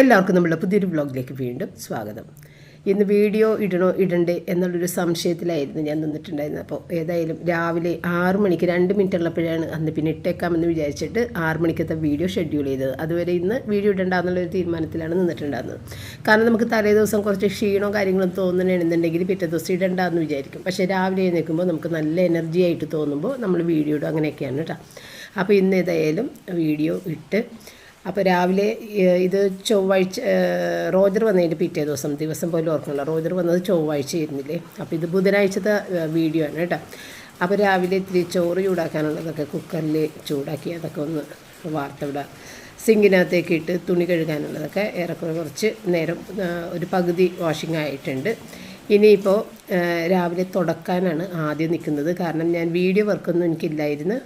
എല്ലാവർക്കും നമ്മുടെ പുതിയൊരു വ്ളോഗിലേക്ക് വീണ്ടും സ്വാഗതം. ഇന്ന് വീഡിയോ ഇടണോ ഇടണ്ടേ എന്നുള്ളൊരു സംശയത്തിലായിരുന്നു ഞാൻ നിന്നിട്ടുണ്ടായിരുന്നത്. അപ്പോൾ ഏതായാലും രാവിലെ ആറ് മണിക്ക് രണ്ട് മിനിറ്റ് ഉള്ളപ്പോഴാണ് അന്ന് പിന്നെ ഇട്ടേക്കാമെന്ന് വിചാരിച്ചിട്ട് ആറ് മണിക്കത്തെ വീഡിയോ ഷെഡ്യൂൾ ചെയ്തത്. അതുവരെ ഇന്ന് വീഡിയോ ഇടണ്ട എന്നുള്ളൊരു തീരുമാനത്തിലാണ് നിന്നിട്ടുണ്ടായിരുന്നത്. കാരണം നമുക്ക് തലേ ദിവസം കുറച്ച് ക്ഷീണോ കാര്യങ്ങളും തോന്നണമെന്നുണ്ടെങ്കിൽ പിറ്റേ ദിവസം ഇടണ്ട എന്ന് വിചാരിക്കും. പക്ഷേ രാവിലെ എഴുന്നേൽക്കുമ്പോൾ നമുക്ക് നല്ല എനർജി ആയിട്ട് തോന്നുമ്പോൾ നമ്മൾ വീഡിയോ ഇടും. അങ്ങനെയൊക്കെയാണ് കേട്ടോ. അപ്പോൾ ഇന്ന് ഏതായാലും വീഡിയോ ഇട്ട് അപ്പോൾ രാവിലെ ഇത് ചൊവ്വാഴ്ച റോജർ വന്നതിന്റെ പിറ്റേ ദിവസം ദിവസം പോലും ഓർക്കണില്ല റോജർ വന്നത് ചൊവ്വാഴ്ച ആയിരുന്നില്ലേ? അപ്പോൾ ഇത് ബുധനാഴ്ചത്തെ വീഡിയോ ആണ് കേട്ടോ. അപ്പോൾ രാവിലെ ഇത്തിരി ചോറ് ചൂടാക്കാനുള്ളതൊക്കെ കുക്കറിൽ ചൂടാക്കി അതൊക്കെ ഒന്ന് വാർത്തവിടെ സിങ്കിനകത്തേക്ക് ഇട്ട് തുണി കഴുകാനുള്ളതൊക്കെ ഏറെക്കുറെ കുറച്ച് നേരം ഒരു പകുതി വാഷിംഗ് ആയിട്ടുണ്ട്. ഇനിയിപ്പോൾ രാവിലെ തുടക്കാനാണ് ആദ്യം നിൽക്കുന്നത്. കാരണം ഞാൻ വീഡിയോ വർക്കൊന്നും എനിക്കില്ലായിരുന്നു.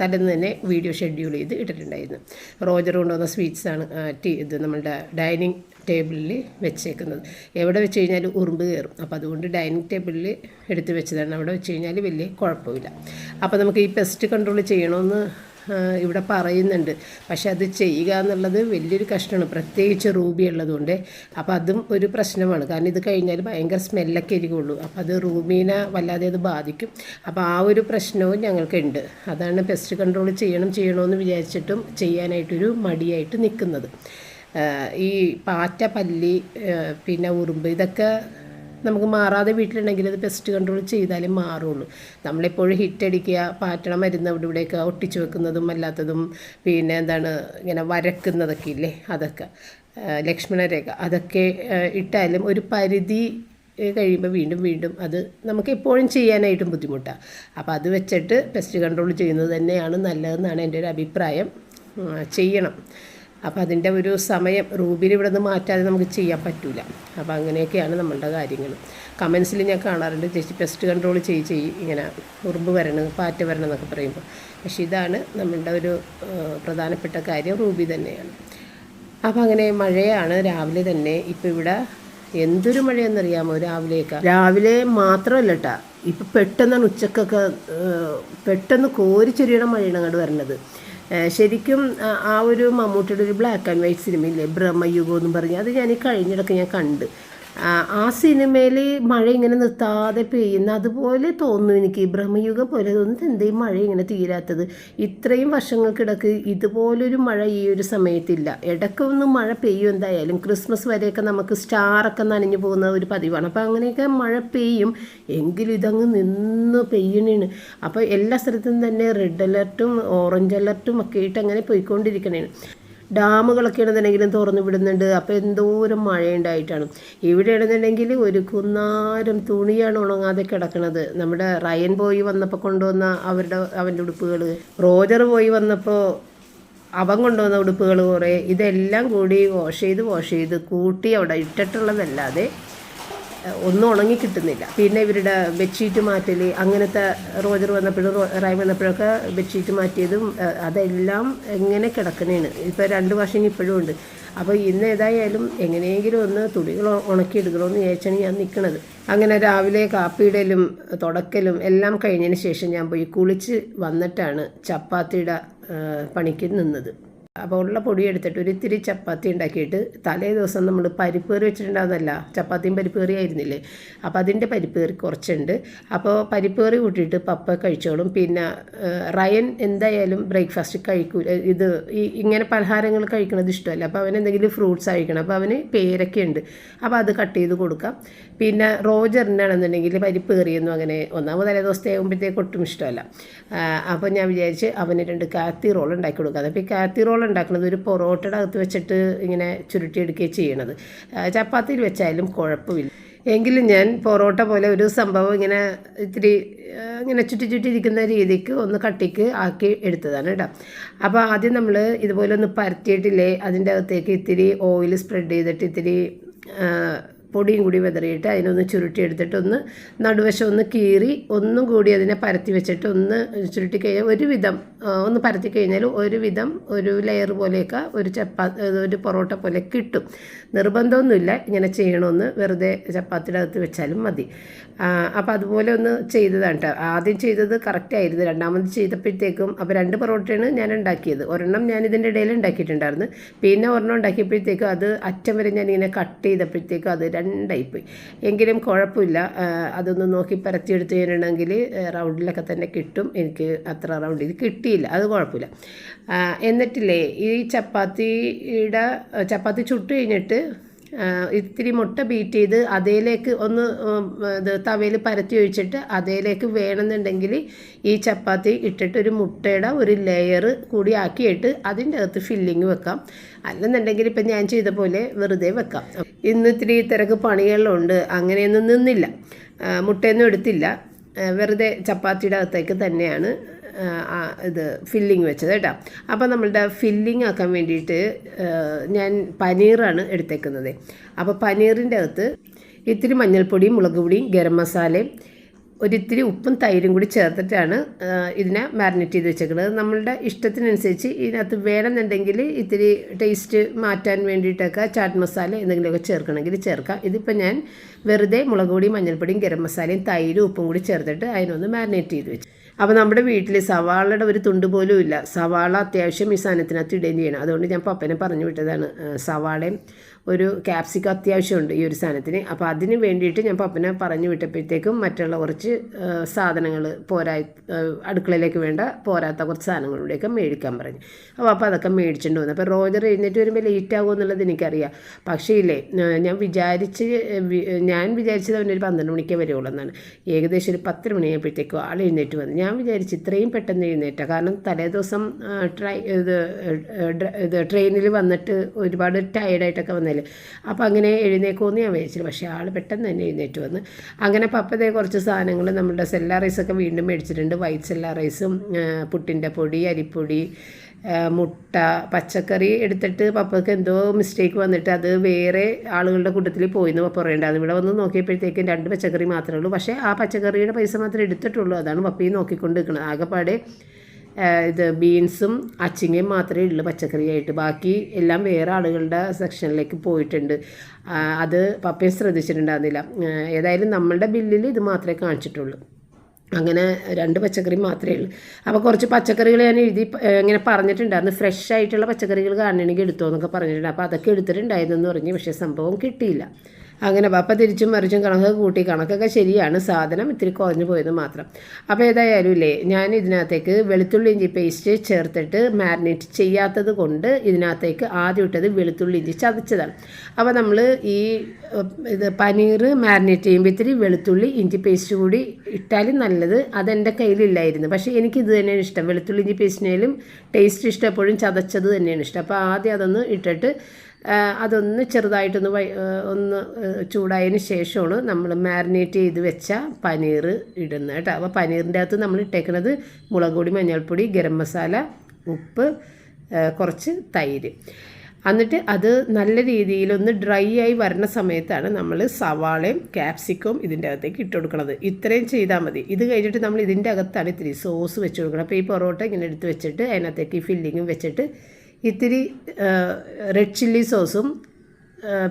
തലേന്ന് തന്നെ വീഡിയോ ഷെഡ്യൂൾ ചെയ്ത് ഇട്ടിട്ടുണ്ടായിരുന്നു. റോജർ കൊണ്ടുവന്ന സ്വീറ്റ്സാണ് ടീ ഇത് നമ്മളുടെ ഡൈനിങ് ടേബിളിൽ വെച്ചേക്കുന്നത്. എവിടെ വെച്ച് കഴിഞ്ഞാൽ ഉറുമ്പ് കയറും. അപ്പോൾ അതുകൊണ്ട് ഡൈനിങ് ടേബിളിൽ എടുത്ത് വെച്ചതാണ്. അവിടെ വെച്ച് കഴിഞ്ഞാൽ വലിയ കുഴപ്പമില്ല. അപ്പോൾ നമുക്ക് ഈ പെസ്റ്റ് കൺട്രോൾ ചെയ്യണമെന്ന് ഇവിടെ പറയുന്നുണ്ട്. പക്ഷെ അത് ചെയ്യുക എന്നുള്ളത് വലിയൊരു കഷ്ടമാണ്. പ്രത്യേകിച്ച് റൂബി ഉള്ളതുകൊണ്ട്. അപ്പോൾ അതും ഒരു പ്രശ്നമാണ്. കാരണം ഇത് കഴിഞ്ഞാൽ ഭയങ്കര സ്മെല്ലൊക്കെ ഇരിക്കുള്ളൂ അപ്പോൾ അത് റൂബീനെ വല്ലാതെ അത് ബാധിക്കും. അപ്പോൾ ആ ഒരു പ്രശ്നവും ഞങ്ങൾക്കുണ്ട്. അതാണ് പെസ്റ്റ് കൺട്രോൾ ചെയ്യണം ചെയ്യണമെന്ന് വിചാരിച്ചിട്ടും ചെയ്യാനായിട്ടൊരു മടിയായിട്ട് നിൽക്കുന്നത്. ഈ പാറ്റ പല്ലി പിന്നെ ഉറുമ്പ് ഇതൊക്കെ നമുക്ക് മാറാതെ വീട്ടിലുണ്ടെങ്കിൽ അത് പെസ്റ്റ് കൺട്രോൾ ചെയ്താലേ മാറുള്ളൂ. നമ്മളെപ്പോഴും ഹിറ്റടിക്കുക പാറ്റണ മരുന്ന് അവിടെ ഇവിടെയൊക്കെ ഒട്ടിച്ചു വെക്കുന്നതും അല്ലാത്തതും പിന്നെ എന്താണ് ഇങ്ങനെ വരക്കുന്നതൊക്കെ ഇല്ലേ? അതൊക്കെ. ലക്ഷ്മണരേഖ. അതൊക്കെ ഇട്ടാലും ഒരു പരിധി കഴിയുമ്പോൾ വീണ്ടും വീണ്ടും അത് നമുക്ക് എപ്പോഴും ചെയ്യാനായിട്ടും ബുദ്ധിമുട്ടാണ് അപ്പോൾ അത് വെച്ചിട്ട് പെസ്റ്റ് കൺട്രോൾ ചെയ്യുന്നത് തന്നെയാണ് നല്ലതെന്നാണ് എന്റെ ഒരു അഭിപ്രായം. ചെയ്യണം. അപ്പോൾ അതിന്റെ ഒരു സമയം റൂബിൽ ഇവിടെ നിന്ന് മാറ്റാതെ നമുക്ക് ചെയ്യാൻ പറ്റില്ല അപ്പോൾ അങ്ങനെയൊക്കെയാണ് നമ്മളുടെ കാര്യങ്ങൾ കമൻസിൽ ഞാൻ കാണാറുണ്ട് ചേച്ചി പെസ്റ്റ് കൺട്രോൾ ചെയ്യ് ചെയ്യ് ഇങ്ങനെ ഉറുമ്പ് വരണം പാറ്റ വരണം എന്നൊക്കെ പറയുമ്പോൾ പക്ഷേ ഇതാണ് നമ്മളുടെ ഒരു പ്രധാനപ്പെട്ട കാര്യം റൂബി തന്നെയാണ്. അപ്പോൾ അങ്ങനെ മഴയാണ് രാവിലെ തന്നെ ഇപ്പോൾ ഇവിടെ എന്തൊരു മഴയെന്നറിയാമോ രാവിലെയൊക്കെ? രാവിലെ മാത്രമല്ല കേട്ടാ ഇപ്പം പെട്ടെന്നാണ് ഉച്ചക്കൊക്കെ പെട്ടെന്ന് കോരിച്ചൊരിയണ മഴയാണ് അങ്ങോട്ട് ഏഹ്, ശരിക്കും ആ- ഒരു മമ്മൂട്ടിയുടെ ഒരു ബ്ലാക്ക് ആൻഡ് വൈറ്റ് സിനിമയില്ലേ ബ്രഹ്മയുഗം എന്ന് പറഞ്ഞ് അത് ഞാൻ ഈ കഴിഞ്ഞിടക്ക് ഞാൻ കണ്ട്. ആ സിനിമയിൽ മഴ ഇങ്ങനെ നിർത്താതെ പെയ്യുന്ന അതുപോലെ തോന്നുന്നു എനിക്ക്. ബ്രഹ്മയുഗം പോലെ തോന്നുന്നത് എന്തേ മഴ ഇങ്ങനെ തീരാത്തത്? ഇത്രയും വർഷങ്ങൾക്കിടക്ക് ഇതുപോലൊരു മഴ ഈ ഒരു സമയത്തില്ല. ഇടയ്ക്കൊന്ന് മഴ പെയ്യും എന്തായാലും. ക്രിസ്മസ് വരെയൊക്കെ നമുക്ക് സ്റ്റാറൊക്കെ നനഞ്ഞു പോകുന്ന ഒരു പതിവാണ്. അപ്പോൾ അങ്ങനെയൊക്കെ മഴ പെയ്യും. എങ്കിലും ഇതങ്ങ് നിന്ന് പെയ്യണേണ്. അപ്പോൾ എല്ലാ സ്ഥലത്തും തന്നെ റെഡ് അലർട്ടും ഓറഞ്ച് അലർട്ടും ഒക്കെ ആയിട്ട് അങ്ങനെ പോയിക്കൊണ്ടിരിക്കണേണ്. ഡാമുകളൊക്കെ ആണെന്നുണ്ടെങ്കിലും തുറന്നു വിടുന്നുണ്ട്. അപ്പോൾ എന്തോരം മഴയുണ്ടായിട്ടാണ്. ഇവിടെ ആണെന്നുണ്ടെങ്കിൽ ഒരു കുന്നാരം തുണിയാണ് ഉണങ്ങാതെ കിടക്കുന്നത് നമ്മുടെ റയൻ പോയി വന്നപ്പോൾ കൊണ്ടുവന്ന അവരുടെ അവന്റെ ഉടുപ്പുകൾ റോജർ പോയി വന്നപ്പോൾ അവൻ കൊണ്ടുവന്ന ഉടുപ്പുകൾ കുറേ. ഇതെല്ലാം കൂടി വാഷ് ചെയ്ത് വാഷ് ചെയ്ത് കൂട്ടി അവിടെ ഇട്ടിട്ടുള്ളതല്ലാതെ ഒന്നും ഉണങ്ങി കിട്ടുന്നില്ല. പിന്നെ ഇവരുടെ ബെഡ്ഷീറ്റ് മാറ്റൽ അങ്ങനത്തെ റോജർ വന്നപ്പോഴും റായ് വന്നപ്പോഴൊക്കെ ബെഡ്ഷീറ്റ് മാറ്റിയതും അതെല്ലാം എങ്ങനെ കിടക്കണേണ് ഇപ്പോൾ രണ്ട് വാഷിങ് ഇപ്പോഴും ഉണ്ട്. അപ്പോൾ ഇന്ന് ഏതായാലും എങ്ങനെയെങ്കിലും ഒന്ന് തുണികൾ ഉണക്കി ഉണക്കിയെടുക്കണമെന്ന് വിചാരിച്ചാണ് ഞാൻ നിൽക്കുന്നത് അങ്ങനെ രാവിലെ കാപ്പിയിടലും തുടക്കലും എല്ലാം കഴിഞ്ഞതിന് ശേഷം ഞാൻ പോയി കുളിച്ച് വന്നിട്ടാണ് ചപ്പാത്തിയുടെ പണിക്ക് നിന്നത്. അപ്പോൾ ഉള്ള പൊടി എടുത്തിട്ട് ഒരു ഇത്തിരി ചപ്പാത്തി ഉണ്ടാക്കിയിട്ട് തലേ ദിവസം നമ്മൾ പരിപ്പ് കറി വെച്ചിട്ടുണ്ടാകുന്നല്ല ചപ്പാത്തിയും പരിപ്പ് കറി ആയിരുന്നില്ലേ? അപ്പോൾ അതിന്റെ പരിപ്പ് കറി കുറച്ചുണ്ട്. അപ്പോൾ പരിപ്പ് കറി കൂട്ടിയിട്ട് പപ്പ കഴിച്ചോളും. പിന്നെ റയൻ എന്തായാലും ബ്രേക്ക്ഫാസ്റ്റ് കഴിക്കൂ. ഇത് ഇങ്ങനെ പലഹാരങ്ങൾ കഴിക്കണത് ഇഷ്ടമല്ല. അപ്പോൾ അവൻ എന്തെങ്കിലും ഫ്രൂട്ട്സ് കഴിക്കണം. അപ്പോൾ അവന് പേരൊക്കെ ഉണ്ട്. അപ്പോൾ അത് കട്ട് ചെയ്ത് കൊടുക്കാം. പിന്നെ റോജറിനാണെന്നുണ്ടെങ്കിൽ പരിപ്പ് കറിയൊന്നും അങ്ങനെ ഒന്നാമത് തലേ ദിവസത്തെ ആകുമ്പോഴത്തേക്ക് ഒട്ടും ഇഷ്ടമല്ല. അപ്പോൾ ഞാൻ വിചാരിച്ച് അവന് രണ്ട് കാത്തി റോൾ ഉണ്ടാക്കി കൊടുക്കുക അപ്പോൾ ഈ കാത്തി റോൾ ഉണ്ടാക്കുന്നത് ഒരു പൊറോട്ടയുടെ അകത്ത് വെച്ചിട്ട് ഇങ്ങനെ ചുരുട്ടിയെടുക്കുകയും ചെയ്യണത്. ചപ്പാത്തിയിൽ വെച്ചാലും കുഴപ്പമില്ല. എങ്കിലും ഞാൻ പൊറോട്ട പോലെ ഒരു സംഭവം ഇങ്ങനെ ഇത്തിരി ഇങ്ങനെ ചുറ്റി ചുറ്റി ഇരിക്കുന്ന രീതിക്ക് ഒന്ന് കട്ടിക്ക് ആക്കി എടുത്തതാണ് കേട്ടോ. അപ്പോൾ ആദ്യം നമ്മൾ ഇതുപോലെ ഒന്ന് പരത്തിയിട്ടില്ലേ അതിന്റെ അകത്തേക്ക് ഇത്തിരി ഓയിൽ സ്പ്രെഡ് ചെയ്തിട്ട് ഇത്തിരി പൊടിയും കൂടി വിതറിയിട്ട് അതിനൊന്ന് ചുരുട്ടിയെടുത്തിട്ട് ഒന്ന് നടുവശം ഒന്ന് കീറി ഒന്നും കൂടി അതിനെ പരത്തി വെച്ചിട്ട് ഒന്ന് ചുരുട്ടി കഴിഞ്ഞാൽ ഒരുവിധം വിധം ഒന്ന് പരത്തി കഴിഞ്ഞാൽ ഒരുവിധം ഒരു ലെയർ പോലെയൊക്കെ ഒരു ചപ്പാ ഒരു പൊറോട്ട പോലെ കിട്ടും. നിർബന്ധമൊന്നുമില്ല ഇങ്ങനെ ചെയ്യണമെന്ന് വെറുതെ ചപ്പാത്തിയുടെ അകത്ത് വെച്ചാലും മതി. അപ്പോൾ അതുപോലെ ഒന്ന് ചെയ്തതാണ് കേട്ടോ ആദ്യം ചെയ്തത് കറക്റ്റായിരുന്നു രണ്ടാമത് ചെയ്തപ്പോഴത്തേക്കും അപ്പോൾ രണ്ട് പൊറോട്ടയാണ് ഞാൻ ഉണ്ടാക്കിയത്. ഒരെണ്ണം ഞാൻ ഇതിന്റെ ഇടയിൽ ഉണ്ടാക്കിയിട്ടുണ്ടായിരുന്നു. പിന്നെ ഒരെണ്ണം ഉണ്ടാക്കിയപ്പോഴത്തേക്കും അത് അറ്റം വരെ ഞാൻ ഇങ്ങനെ കട്ട് ചെയ്തപ്പോഴത്തേക്കും അത് രണ്ടായിപ്പോയി എങ്കിലും കുഴപ്പമില്ല. അതൊന്ന് നോക്കി പരത്തിയെടുത്ത് കഴിഞ്ഞിട്ടുണ്ടെങ്കിൽ റൗണ്ടിലൊക്കെ തന്നെ കിട്ടും. എനിക്ക് അത്ര റൗണ്ടിൽ കിട്ടിയില്ല. അത് കുഴപ്പമില്ല. എന്നിട്ടില്ലേ ഈ ചപ്പാത്തിയുടെ ചപ്പാത്തി ചുട്ട് കഴിഞ്ഞിട്ട് ഇത്തിരി മുട്ട ബീറ്റ് ചെയ്ത് അതേലേക്ക് ഒന്ന് ഇത് തവയിൽ പരത്തി ഒഴിച്ചിട്ട് അതേലേക്ക് വേണമെന്നുണ്ടെങ്കിൽ ഈ ചപ്പാത്തി ഇട്ടിട്ട് ഒരു മുട്ടയുടെ ഒരു ലെയർ കൂടി ആക്കിയിട്ട് അതിന്റെ അകത്ത് ഫില്ലിങ് വെക്കാം. അല്ലെന്നുണ്ടെങ്കിൽ ഇപ്പം ഞാൻ ചെയ്ത പോലെ വെറുതെ വെക്കാം. ഇന്ന് ഇത്തിരി തിരക്ക് പണികളുണ്ട് അങ്ങനെയൊന്നും നിന്നില്ല. മുട്ടയൊന്നും എടുത്തില്ല. വെറുതെ ചപ്പാത്തിയുടെ അകത്തേക്ക് തന്നെയാണ്. ഇത് ഫില്ലിങ് വെച്ചത് കേട്ടോ. അപ്പോൾ നമ്മളുടെ ഫില്ലിങ് ആക്കാൻ വേണ്ടിയിട്ട് ഞാൻ പനീറാണ് എടുത്തേക്കുന്നത്. അപ്പോൾ പനീറിന്റെ അകത്ത് ഇത്തിരി മഞ്ഞൾപ്പൊടിയും മുളക് പൊടിയും ഗരം മസാലയും ഒരിത്തിരി ഉപ്പും തൈരും കൂടി ചേർത്തിട്ടാണ് ഇതിനെ മാരിനേറ്റ് ചെയ്ത് വെച്ചേക്കുന്നത്. നമ്മളുടെ ഇഷ്ടത്തിനനുസരിച്ച് ഇതിനകത്ത് വേണമെന്നുണ്ടെങ്കിൽ ഇത്തിരി ടേസ്റ്റ് മാറ്റാൻ വേണ്ടിയിട്ടൊക്കെ ചാറ്റ് മസാല എന്തെങ്കിലുമൊക്കെ ചേർക്കണമെങ്കിൽ ചേർക്കാം. ഇതിപ്പോൾ ഞാൻ വെറുതെ മുളക് പൊടിയും മഞ്ഞൾപ്പൊടിയും ഗരം മസാലയും തൈരും ഉപ്പും കൂടി ചേർത്തിട്ട് അതിനൊന്ന് മാരിനേറ്റ് ചെയ്ത് വെച്ചു. അപ്പോൾ നമ്മുടെ വീട്ടിൽ സവാളയുടെ ഒരു തുണ്ട് പോലും ഇല്ല. സവാള അത്യാവശ്യം ഈ സാധനത്തിനകത്ത് ഇടുകയും ചെയ്യണം. അതുകൊണ്ട് ഞാൻ പപ്പനെ പറഞ്ഞു വിട്ടതാണ്. സവാളയും ഒരു ക്യാപ്സിക്കം അത്യാവശ്യമുണ്ട് ഈ ഒരു സാധനത്തിന്. അപ്പോൾ അതിന് വേണ്ടിയിട്ട് ഞാൻ പപ്പനെ പറഞ്ഞു വിട്ടപ്പോഴത്തേക്കും മറ്റുള്ള കുറച്ച് സാധനങ്ങൾ പോരാ അടുക്കളയിലേക്ക് വേണ്ട പോരാത്ത കുറച്ച് സാധനങ്ങളുടെയൊക്കെ മേടിക്കാൻ പറഞ്ഞു. അപ്പോൾ അപ്പോൾ അതൊക്കെ മേടിച്ചിട്ട് വന്നു. അപ്പോൾ റോജർ എഴുന്നേറ്റ് വരുമ്പോൾ ലേറ്റ് ആകുമോ എന്നുള്ളത് എനിക്കറിയാം. പക്ഷേ ഇല്ലേ ഞാൻ വിചാരിച്ച് ഞാൻ വിചാരിച്ചത് അവനൊരു പന്ത്രണ്ട് മണിക്കേ വരുള്ളൂ എന്നാണ്. ഏകദേശം ഒരു പത്തര മണിയായപ്പോഴത്തേക്കും ആൾ എഴുന്നേറ്റ് വന്നു. ഞാൻ വിചാരിച്ച് ഇത്രയും പെട്ടെന്ന് എഴുന്നേറ്റ. കാരണം തലേ ദിവസം ട്രൈ ഇത് ഇത് ട്രെയിനിൽ വന്നിട്ട് ഒരുപാട് ടയർഡായിട്ടൊക്കെ വന്നല്ലേ? അപ്പോൾ അങ്ങനെ എഴുന്നേക്കുമെന്ന് ഞാൻ വിചാരിച്ചില്ല പക്ഷേ ആൾ പെട്ടെന്ന് തന്നെ എഴുന്നേറ്റ് വന്ന്. അങ്ങനെ പപ്പതേ കുറച്ച് സാധനങ്ങൾ നമ്മുടെ സെല്ലാ റൈസൊക്കെ വീണ്ടും മേടിച്ചിട്ടുണ്ട്. വൈറ്റ് സെല്ലാ റൈസും പുട്ടിന്റെ പൊടി അരിപ്പൊടി മുട്ട പച്ചക്കറി എടുത്തിട്ട് പപ്പയ്ക്ക് എന്തോ മിസ്റ്റേക്ക് വന്നിട്ട് അത് വേറെ ആളുകളുടെ കൂട്ടത്തിൽ പോയിന്ന് പപ്പ പറയേണ്ടത് ഇവിടെ വന്ന് നോക്കിയപ്പോഴത്തേക്കും രണ്ട് പച്ചക്കറി മാത്രമേ ഉള്ളൂ. പക്ഷേ ആ പച്ചക്കറിയുടെ പൈസ മാത്രമേ എടുത്തിട്ടുള്ളൂ. അതാണ് പപ്പയും നോക്കിക്കൊണ്ട് നിൽക്കുന്നത് ആകെപ്പാടെ ഇത് ബീൻസും അച്ചിങ്ങയും മാത്രമേ ഉള്ളൂ പച്ചക്കറിയായിട്ട്. ബാക്കി എല്ലാം വേറെ ആളുകളുടെ സെക്ഷനിലേക്ക് പോയിട്ടുണ്ട്. അത് പപ്പയും ശ്രദ്ധിച്ചിട്ടുണ്ടായിരുന്നില്ല. ആ, ഏതായാലും നമ്മളുടെ ബില്ലിൽ ഇത് മാത്രമേ കാണിച്ചിട്ടുള്ളൂ. അങ്ങനെ രണ്ട് പച്ചക്കറി മാത്രമേ ഉള്ളൂ. അപ്പോൾ കുറച്ച് പച്ചക്കറികൾ ഞാൻ എഴുതി ഇങ്ങനെ പറഞ്ഞിട്ടുണ്ടായിരുന്നു. ഫ്രഷ് ആയിട്ടുള്ള പച്ചക്കറികൾ കാണണമെങ്കിൽ എടുത്തോ എന്നൊക്കെ പറഞ്ഞിട്ടുണ്ട്. അപ്പോൾ അതൊക്കെ എടുത്തിട്ടുണ്ടായിരുന്നു എന്ന് പറഞ്ഞു. പക്ഷേ സംഭവം കിട്ടിയില്ല. അങ്ങനെ അപ്പം തിരിച്ചും മറിച്ചും കണക്ക് കൂട്ടി കണക്കൊക്കെ ശരിയാണ്. സാധനം ഇത്തിരി കുറഞ്ഞു പോയത് മാത്രം. അപ്പോൾ ഏതായാലും ഇല്ലേ ഞാൻ ഇതിനകത്തേക്ക് വെളുത്തുള്ളി ഇഞ്ചി പേസ്റ്റ് ചേർത്തിട്ട് മാരിനേറ്റ് ചെയ്യാത്തത് കൊണ്ട് ഇതിനകത്തേക്ക് ആദ്യം ഇട്ടത് വെളുത്തുള്ളി ഇഞ്ചി ചതച്ചതാണ്. അപ്പോൾ നമ്മൾ ഈ ഇത് പനീർ മാരിനേറ്റ് ചെയ്യുമ്പോൾ ഇത്തിരി വെളുത്തുള്ളി ഇഞ്ചി പേസ്റ്റ് കൂടി ഇട്ടാലും നല്ലത്. അതെന്റെ കയ്യിലില്ലായിരുന്നു. പക്ഷേ എനിക്ക് ഇത് തന്നെയാണ് ഇഷ്ടം. വെളുത്തുള്ളി ഇഞ്ചി പേസ്റ്റിനേലും ടേസ്റ്റ് ഇഷ്ടം എപ്പോഴും ചതച്ചത് തന്നെയാണ് ഇഷ്ടം. അപ്പോൾ ആദ്യം അതൊന്ന് ഇട്ടിട്ട് അതൊന്ന് ചെറുതായിട്ടൊന്ന് ഒന്ന് ചൂടായതിന് ശേഷമാണ് നമ്മൾ മാരിനേറ്റ് ചെയ്ത് വെച്ച പനീർ ഇടുന്നത് കേട്ടോ. അപ്പോൾ പനീറിന്റെ അകത്ത് നമ്മൾ ഇട്ടേക്കുന്നത് മുളക് പൊടി മഞ്ഞൾപ്പൊടി ഗരം മസാല ഉപ്പ് കുറച്ച് തൈര്. എന്നിട്ട് അത് നല്ല രീതിയിലൊന്ന് ഡ്രൈ ആയി വരുന്ന സമയത്താണ് നമ്മൾ സവാളയും ക്യാപ്സിക്കവും ഇതിന്റെ അകത്തേക്ക് ഇട്ട് കൊടുക്കുന്നത് ഇത്രയും ചെയ്താൽ മതി. ഇത് കഴിഞ്ഞിട്ട് നമ്മൾ ഇതിന്റെ അകത്താണ് ഇത്തിരി സോസ് വെച്ച് കൊടുക്കണം. അപ്പോൾ ഈ പൊറോട്ട ഇങ്ങനെ എടുത്ത് വെച്ചിട്ട് അതിനകത്തേക്ക് ഈ ഫില്ലിങ്ങും വെച്ചിട്ട് ഇത്തിരി റെഡ് ചില്ലി സോസും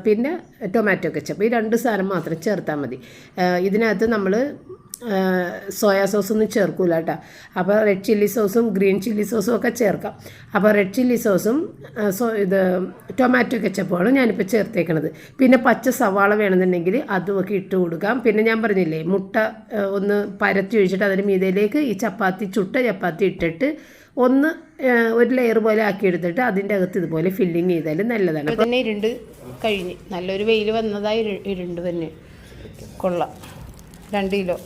പിന്നെ ടൊമാറ്റോ കെച്ചപ്പ് ഈ രണ്ട് സാധനം മാത്രം ചേർത്താൽ മതി. ഇതിനകത്ത് നമ്മൾ സോയാ സോസൊന്നും ചേർക്കൂല കേട്ടോ. അപ്പോൾ റെഡ് ചില്ലി സോസും ഗ്രീൻ ചില്ലി സോസും ഒക്കെ ചേർക്കാം. അപ്പോൾ റെഡ് ചില്ലി സോസും സോ ഇത് ടൊമാറ്റോ കെച്ചപ്പുമാണ് ഞാനിപ്പോൾ ചേർത്തേക്കണത്. പിന്നെ പച്ച സവാള വേണമെന്നുണ്ടെങ്കിൽ അതുമൊക്കെ ഇട്ട് കൊടുക്കാം. പിന്നെ ഞാൻ പറഞ്ഞില്ലേ മുട്ട ഒന്ന് പരത്തി ഒഴിച്ചിട്ട് അതിന് മീതയിലേക്ക് ഈ ചപ്പാത്തി ചുട്ട ചപ്പാത്തി ഇട്ടിട്ട് ഒന്ന് ഒരു ലെയർ പോലെ ആക്കി എടുത്തിട്ട് അതിന്റെ അകത്ത് ഇതുപോലെ ഫില്ലിങ് ചെയ്താൽ നല്ലതാണ്. അപ്പോൾ തന്നെ ഇരുണ്ട് കഴിഞ്ഞ്. നല്ലൊരു വെയിൽ വന്നതായി ഇരു- ഇരുണ്ട് തന്നെ. കൊള്ളാം. രണ്ട് കിലോ.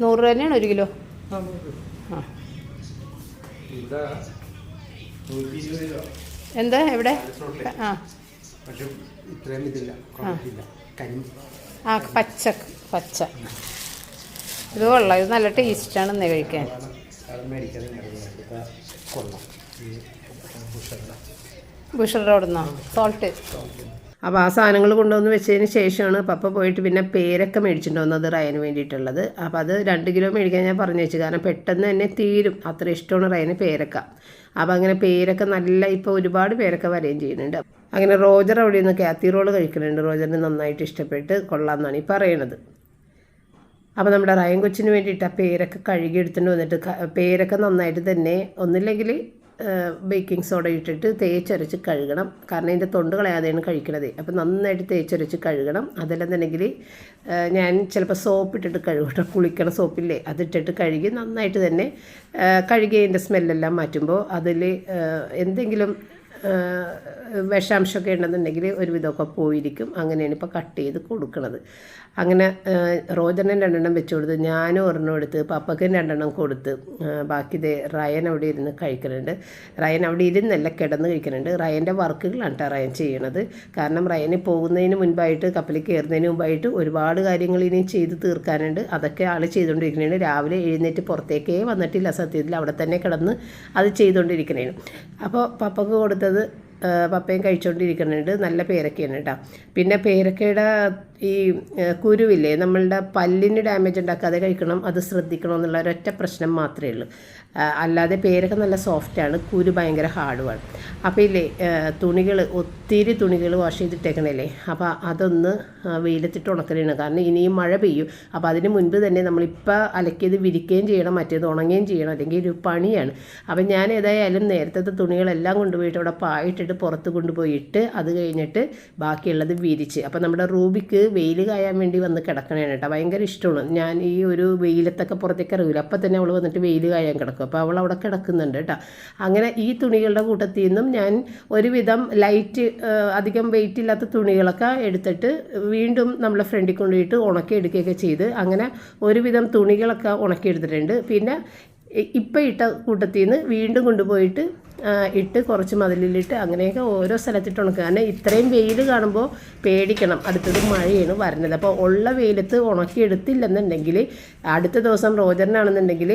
നൂറ് രൂപ തന്നെയാണ് ഒരു കിലോ? ആ എന്താ എവിടെ? ആ. ആ പച്ച പച്ച. ഇത് കൊള്ളാം. ഇത് നല്ല ടേസ്റ്റാണ് ഇന്ന് കഴിക്കാൻ. കൊള്ളാം. ഈ നിന്നോ സോൾട്ട് അപ്പോൾ ആ സാധനങ്ങൾ കൊണ്ടുവന്ന് വെച്ചതിന് ശേഷമാണ് പപ്പ പോയിട്ട് പിന്നെ പേരൊക്കെ മേടിച്ചിട്ട് വന്നത് റയന് വേണ്ടിയിട്ടുള്ളത്. അപ്പോൾ അത് രണ്ട് കിലോ മേടിക്കാൻ ഞാൻ പറഞ്ഞു വെച്ചു. കാരണം പെട്ടെന്ന് തന്നെ തീരും. അത്ര ഇഷ്ടമാണ് റയന് പേരക്ക. അപ്പോൾ അങ്ങനെ പേരൊക്കെ നല്ല ഇപ്പോൾ ഒരുപാട് പേരൊക്കെ വരുകയും ചെയ്യുന്നുണ്ട്. അങ്ങനെ റോജർ അവിടെ നിന്ന് കാത്തി റോൾ കഴിക്കുന്നുണ്ട് റോജറിന് നന്നായിട്ട് ഇഷ്ടപ്പെട്ട് കൊള്ളാമെന്നാണ് ഈ പറയണത്. അപ്പോൾ നമ്മുടെ റയൻ കൊച്ചിന് വേണ്ടിയിട്ട് ആ പേരൊക്കെ കഴുകി വന്നിട്ട് പേരൊക്കെ നന്നായിട്ട് തന്നെ ഒന്നില്ലെങ്കിൽ ബേക്കിംഗ് സോഡ ഇട്ടിട്ട് തേച്ചരച്ച് കഴുകണം. കാരണം ഇതിന്റെ തൊണ്ട് കളയാതെയാണ് കഴിക്കണത്. അപ്പോൾ നന്നായിട്ട് തേച്ചരച്ച് കഴുകണം. അതല്ലെന്നുണ്ടെങ്കിൽ ഞാൻ ചിലപ്പോൾ സോപ്പ് ഇട്ടിട്ട് കഴുകട്ടെ കേട്ടോ. കുളിക്കണ സോപ്പില്ലേ അതിട്ടിട്ട് കഴുകി നന്നായിട്ട് തന്നെ കഴുകി അതിന്റെ സ്മെല്ലെല്ലാം മാറ്റുമ്പോൾ അതിൽ എന്തെങ്കിലും വിഷാംശമൊക്കെ ഉണ്ടെന്നുണ്ടെങ്കിൽ ഒരുവിധമൊക്കെ പോയിരിക്കും. അങ്ങനെയാണ് ഇപ്പോൾ കട്ട് ചെയ്ത് കൊടുക്കുന്നത് അങ്ങനെ റോജനും രണ്ടെണ്ണം വെച്ച് കൊടുത്ത് ഞാനും ഒരെണ്ണം എടുത്ത് പപ്പക്കും രണ്ടെണ്ണം കൊടുത്ത് ബാക്കി ദേ റയൻ അവിടെ ഇരുന്ന് കഴിക്കുന്നുണ്ട് റയൻ അവിടെ ഇരുന്നല്ല കിടന്ന് കഴിക്കുന്നുണ്ട് റയന്റെ വർക്കുകളാണ് കേട്ടോ റയൻ ചെയ്യണത്. കാരണം റയന് പോകുന്നതിന് മുൻപായിട്ട് കപ്പലിൽ കയറുന്നതിന് മുമ്പായിട്ട് ഒരുപാട് കാര്യങ്ങൾ ഇനി ചെയ്ത് തീർക്കാനുണ്ട്. അതൊക്കെ ആൾ ചെയ്തുകൊണ്ടിരിക്കുന്നതാണ് രാവിലെ എഴുന്നേറ്റ് പുറത്തേക്കേ വന്നിട്ടില്ല. സത്യത്തിൽ അവിടെ തന്നെ കിടന്ന് അത് ചെയ്തുകൊണ്ടിരിക്കുന്നതാണ് അപ്പോൾ പപ്പക്ക് കൊടുത്തത് പപ്പയും കഴിച്ചുകൊണ്ടിരിക്കുന്നുണ്ട് നല്ല പേരക്കയാണ് കേട്ടോ പിന്നെ പേരക്കയുടെ ഈ കുരുവില്ലേ നമ്മളുടെ പല്ലിന് ഡാമേജ് ഉണ്ടാക്കാതെ കഴിക്കണം അത് ശ്രദ്ധിക്കണം എന്നുള്ള ഒരൊറ്റ പ്രശ്നം മാത്രമേ ഉള്ളൂ. അല്ലാതെ പേരൊക്കെ നല്ല സോഫ്റ്റാണ് കുരു ഭയങ്കര ഹാർഡുമാണ് അപ്പോൾ ഇല്ലേ തുണികൾ ഒത്തിരി തുണികൾ വാഷ് ചെയ്തിട്ടേക്കണല്ലേ? അപ്പോൾ അതൊന്ന് വെയിലത്തിട്ട് ഉണക്കലാണ്. കാരണം ഇനിയും മഴ പെയ്യും. അപ്പോൾ അതിന് മുൻപ് തന്നെ നമ്മളിപ്പോൾ അലക്കിയത് വിരിക്കുകയും ചെയ്യണം മറ്റേത് ഉണങ്ങുകയും ചെയ്യണം. അല്ലെങ്കിൽ ഒരു പണിയാണ്. അപ്പോൾ ഞാൻ ഏതായാലും നേരത്തെ തുണികളെല്ലാം കൊണ്ടുപോയിട്ട് അവിടെ പായിട്ടിട്ട് പുറത്ത് കൊണ്ടുപോയിട്ട് അത് കഴിഞ്ഞിട്ട് ബാക്കിയുള്ളത് വിരിച്ച്. അപ്പോൾ നമ്മുടെ റൂബിക്ക് വെയിൽ കായാൻ വേണ്ടി വന്ന് കിടക്കണേണ് കേട്ടോ. ഭയങ്കര ഇഷ്ടമാണ്. ഞാൻ ഈ ഒരു വെയിലത്തൊക്കെ പുറത്തേക്ക് ഇറങ്ങില്ല അപ്പം തന്നെ അവൾ വന്നിട്ട് വെയിൽ കായാൻ കിടക്കും. അപ്പോൾ അവൾ അവിടെ കിടക്കുന്നുണ്ട് കേട്ടോ. അങ്ങനെ ഈ തുണികളുടെ കൂട്ടത്തിൽ നിന്നും ഞാൻ ഒരുവിധം ലൈറ്റ് അധികം വെയിറ്റ് ഇല്ലാത്ത തുണികളൊക്കെ എടുത്തിട്ട് വീണ്ടും നമ്മളെ ഫ്രണ്ടിൽ കൊണ്ടുപോയിട്ട് ഉണക്കി എടുക്കുകയൊക്കെ ചെയ്ത് അങ്ങനെ ഒരുവിധം തുണികളൊക്കെ ഉണക്കി എടുത്തിട്ടുണ്ട്. പിന്നെ ഇപ്പം ഇട്ട കൂട്ടത്തിൽ നിന്ന് വീണ്ടും കൊണ്ടുപോയിട്ട് ഇട്ട് കുറച്ച് മതിലിലിട്ട് അങ്ങനെയൊക്കെ ഓരോ സ്ഥലത്തിട്ട് ഉണക്കുക കാരണം ഇത്രയും വെയിൽ കാണുമ്പോൾ പേടിക്കണം. അടുത്തത് മഴയാണ് വരുന്നത് അപ്പോൾ ഉള്ള വെയിലത്ത് ഉണക്കിയെടുത്തില്ലെന്നുണ്ടെങ്കിൽ അടുത്ത ദിവസം റോജറിനാണെന്നുണ്ടെങ്കിൽ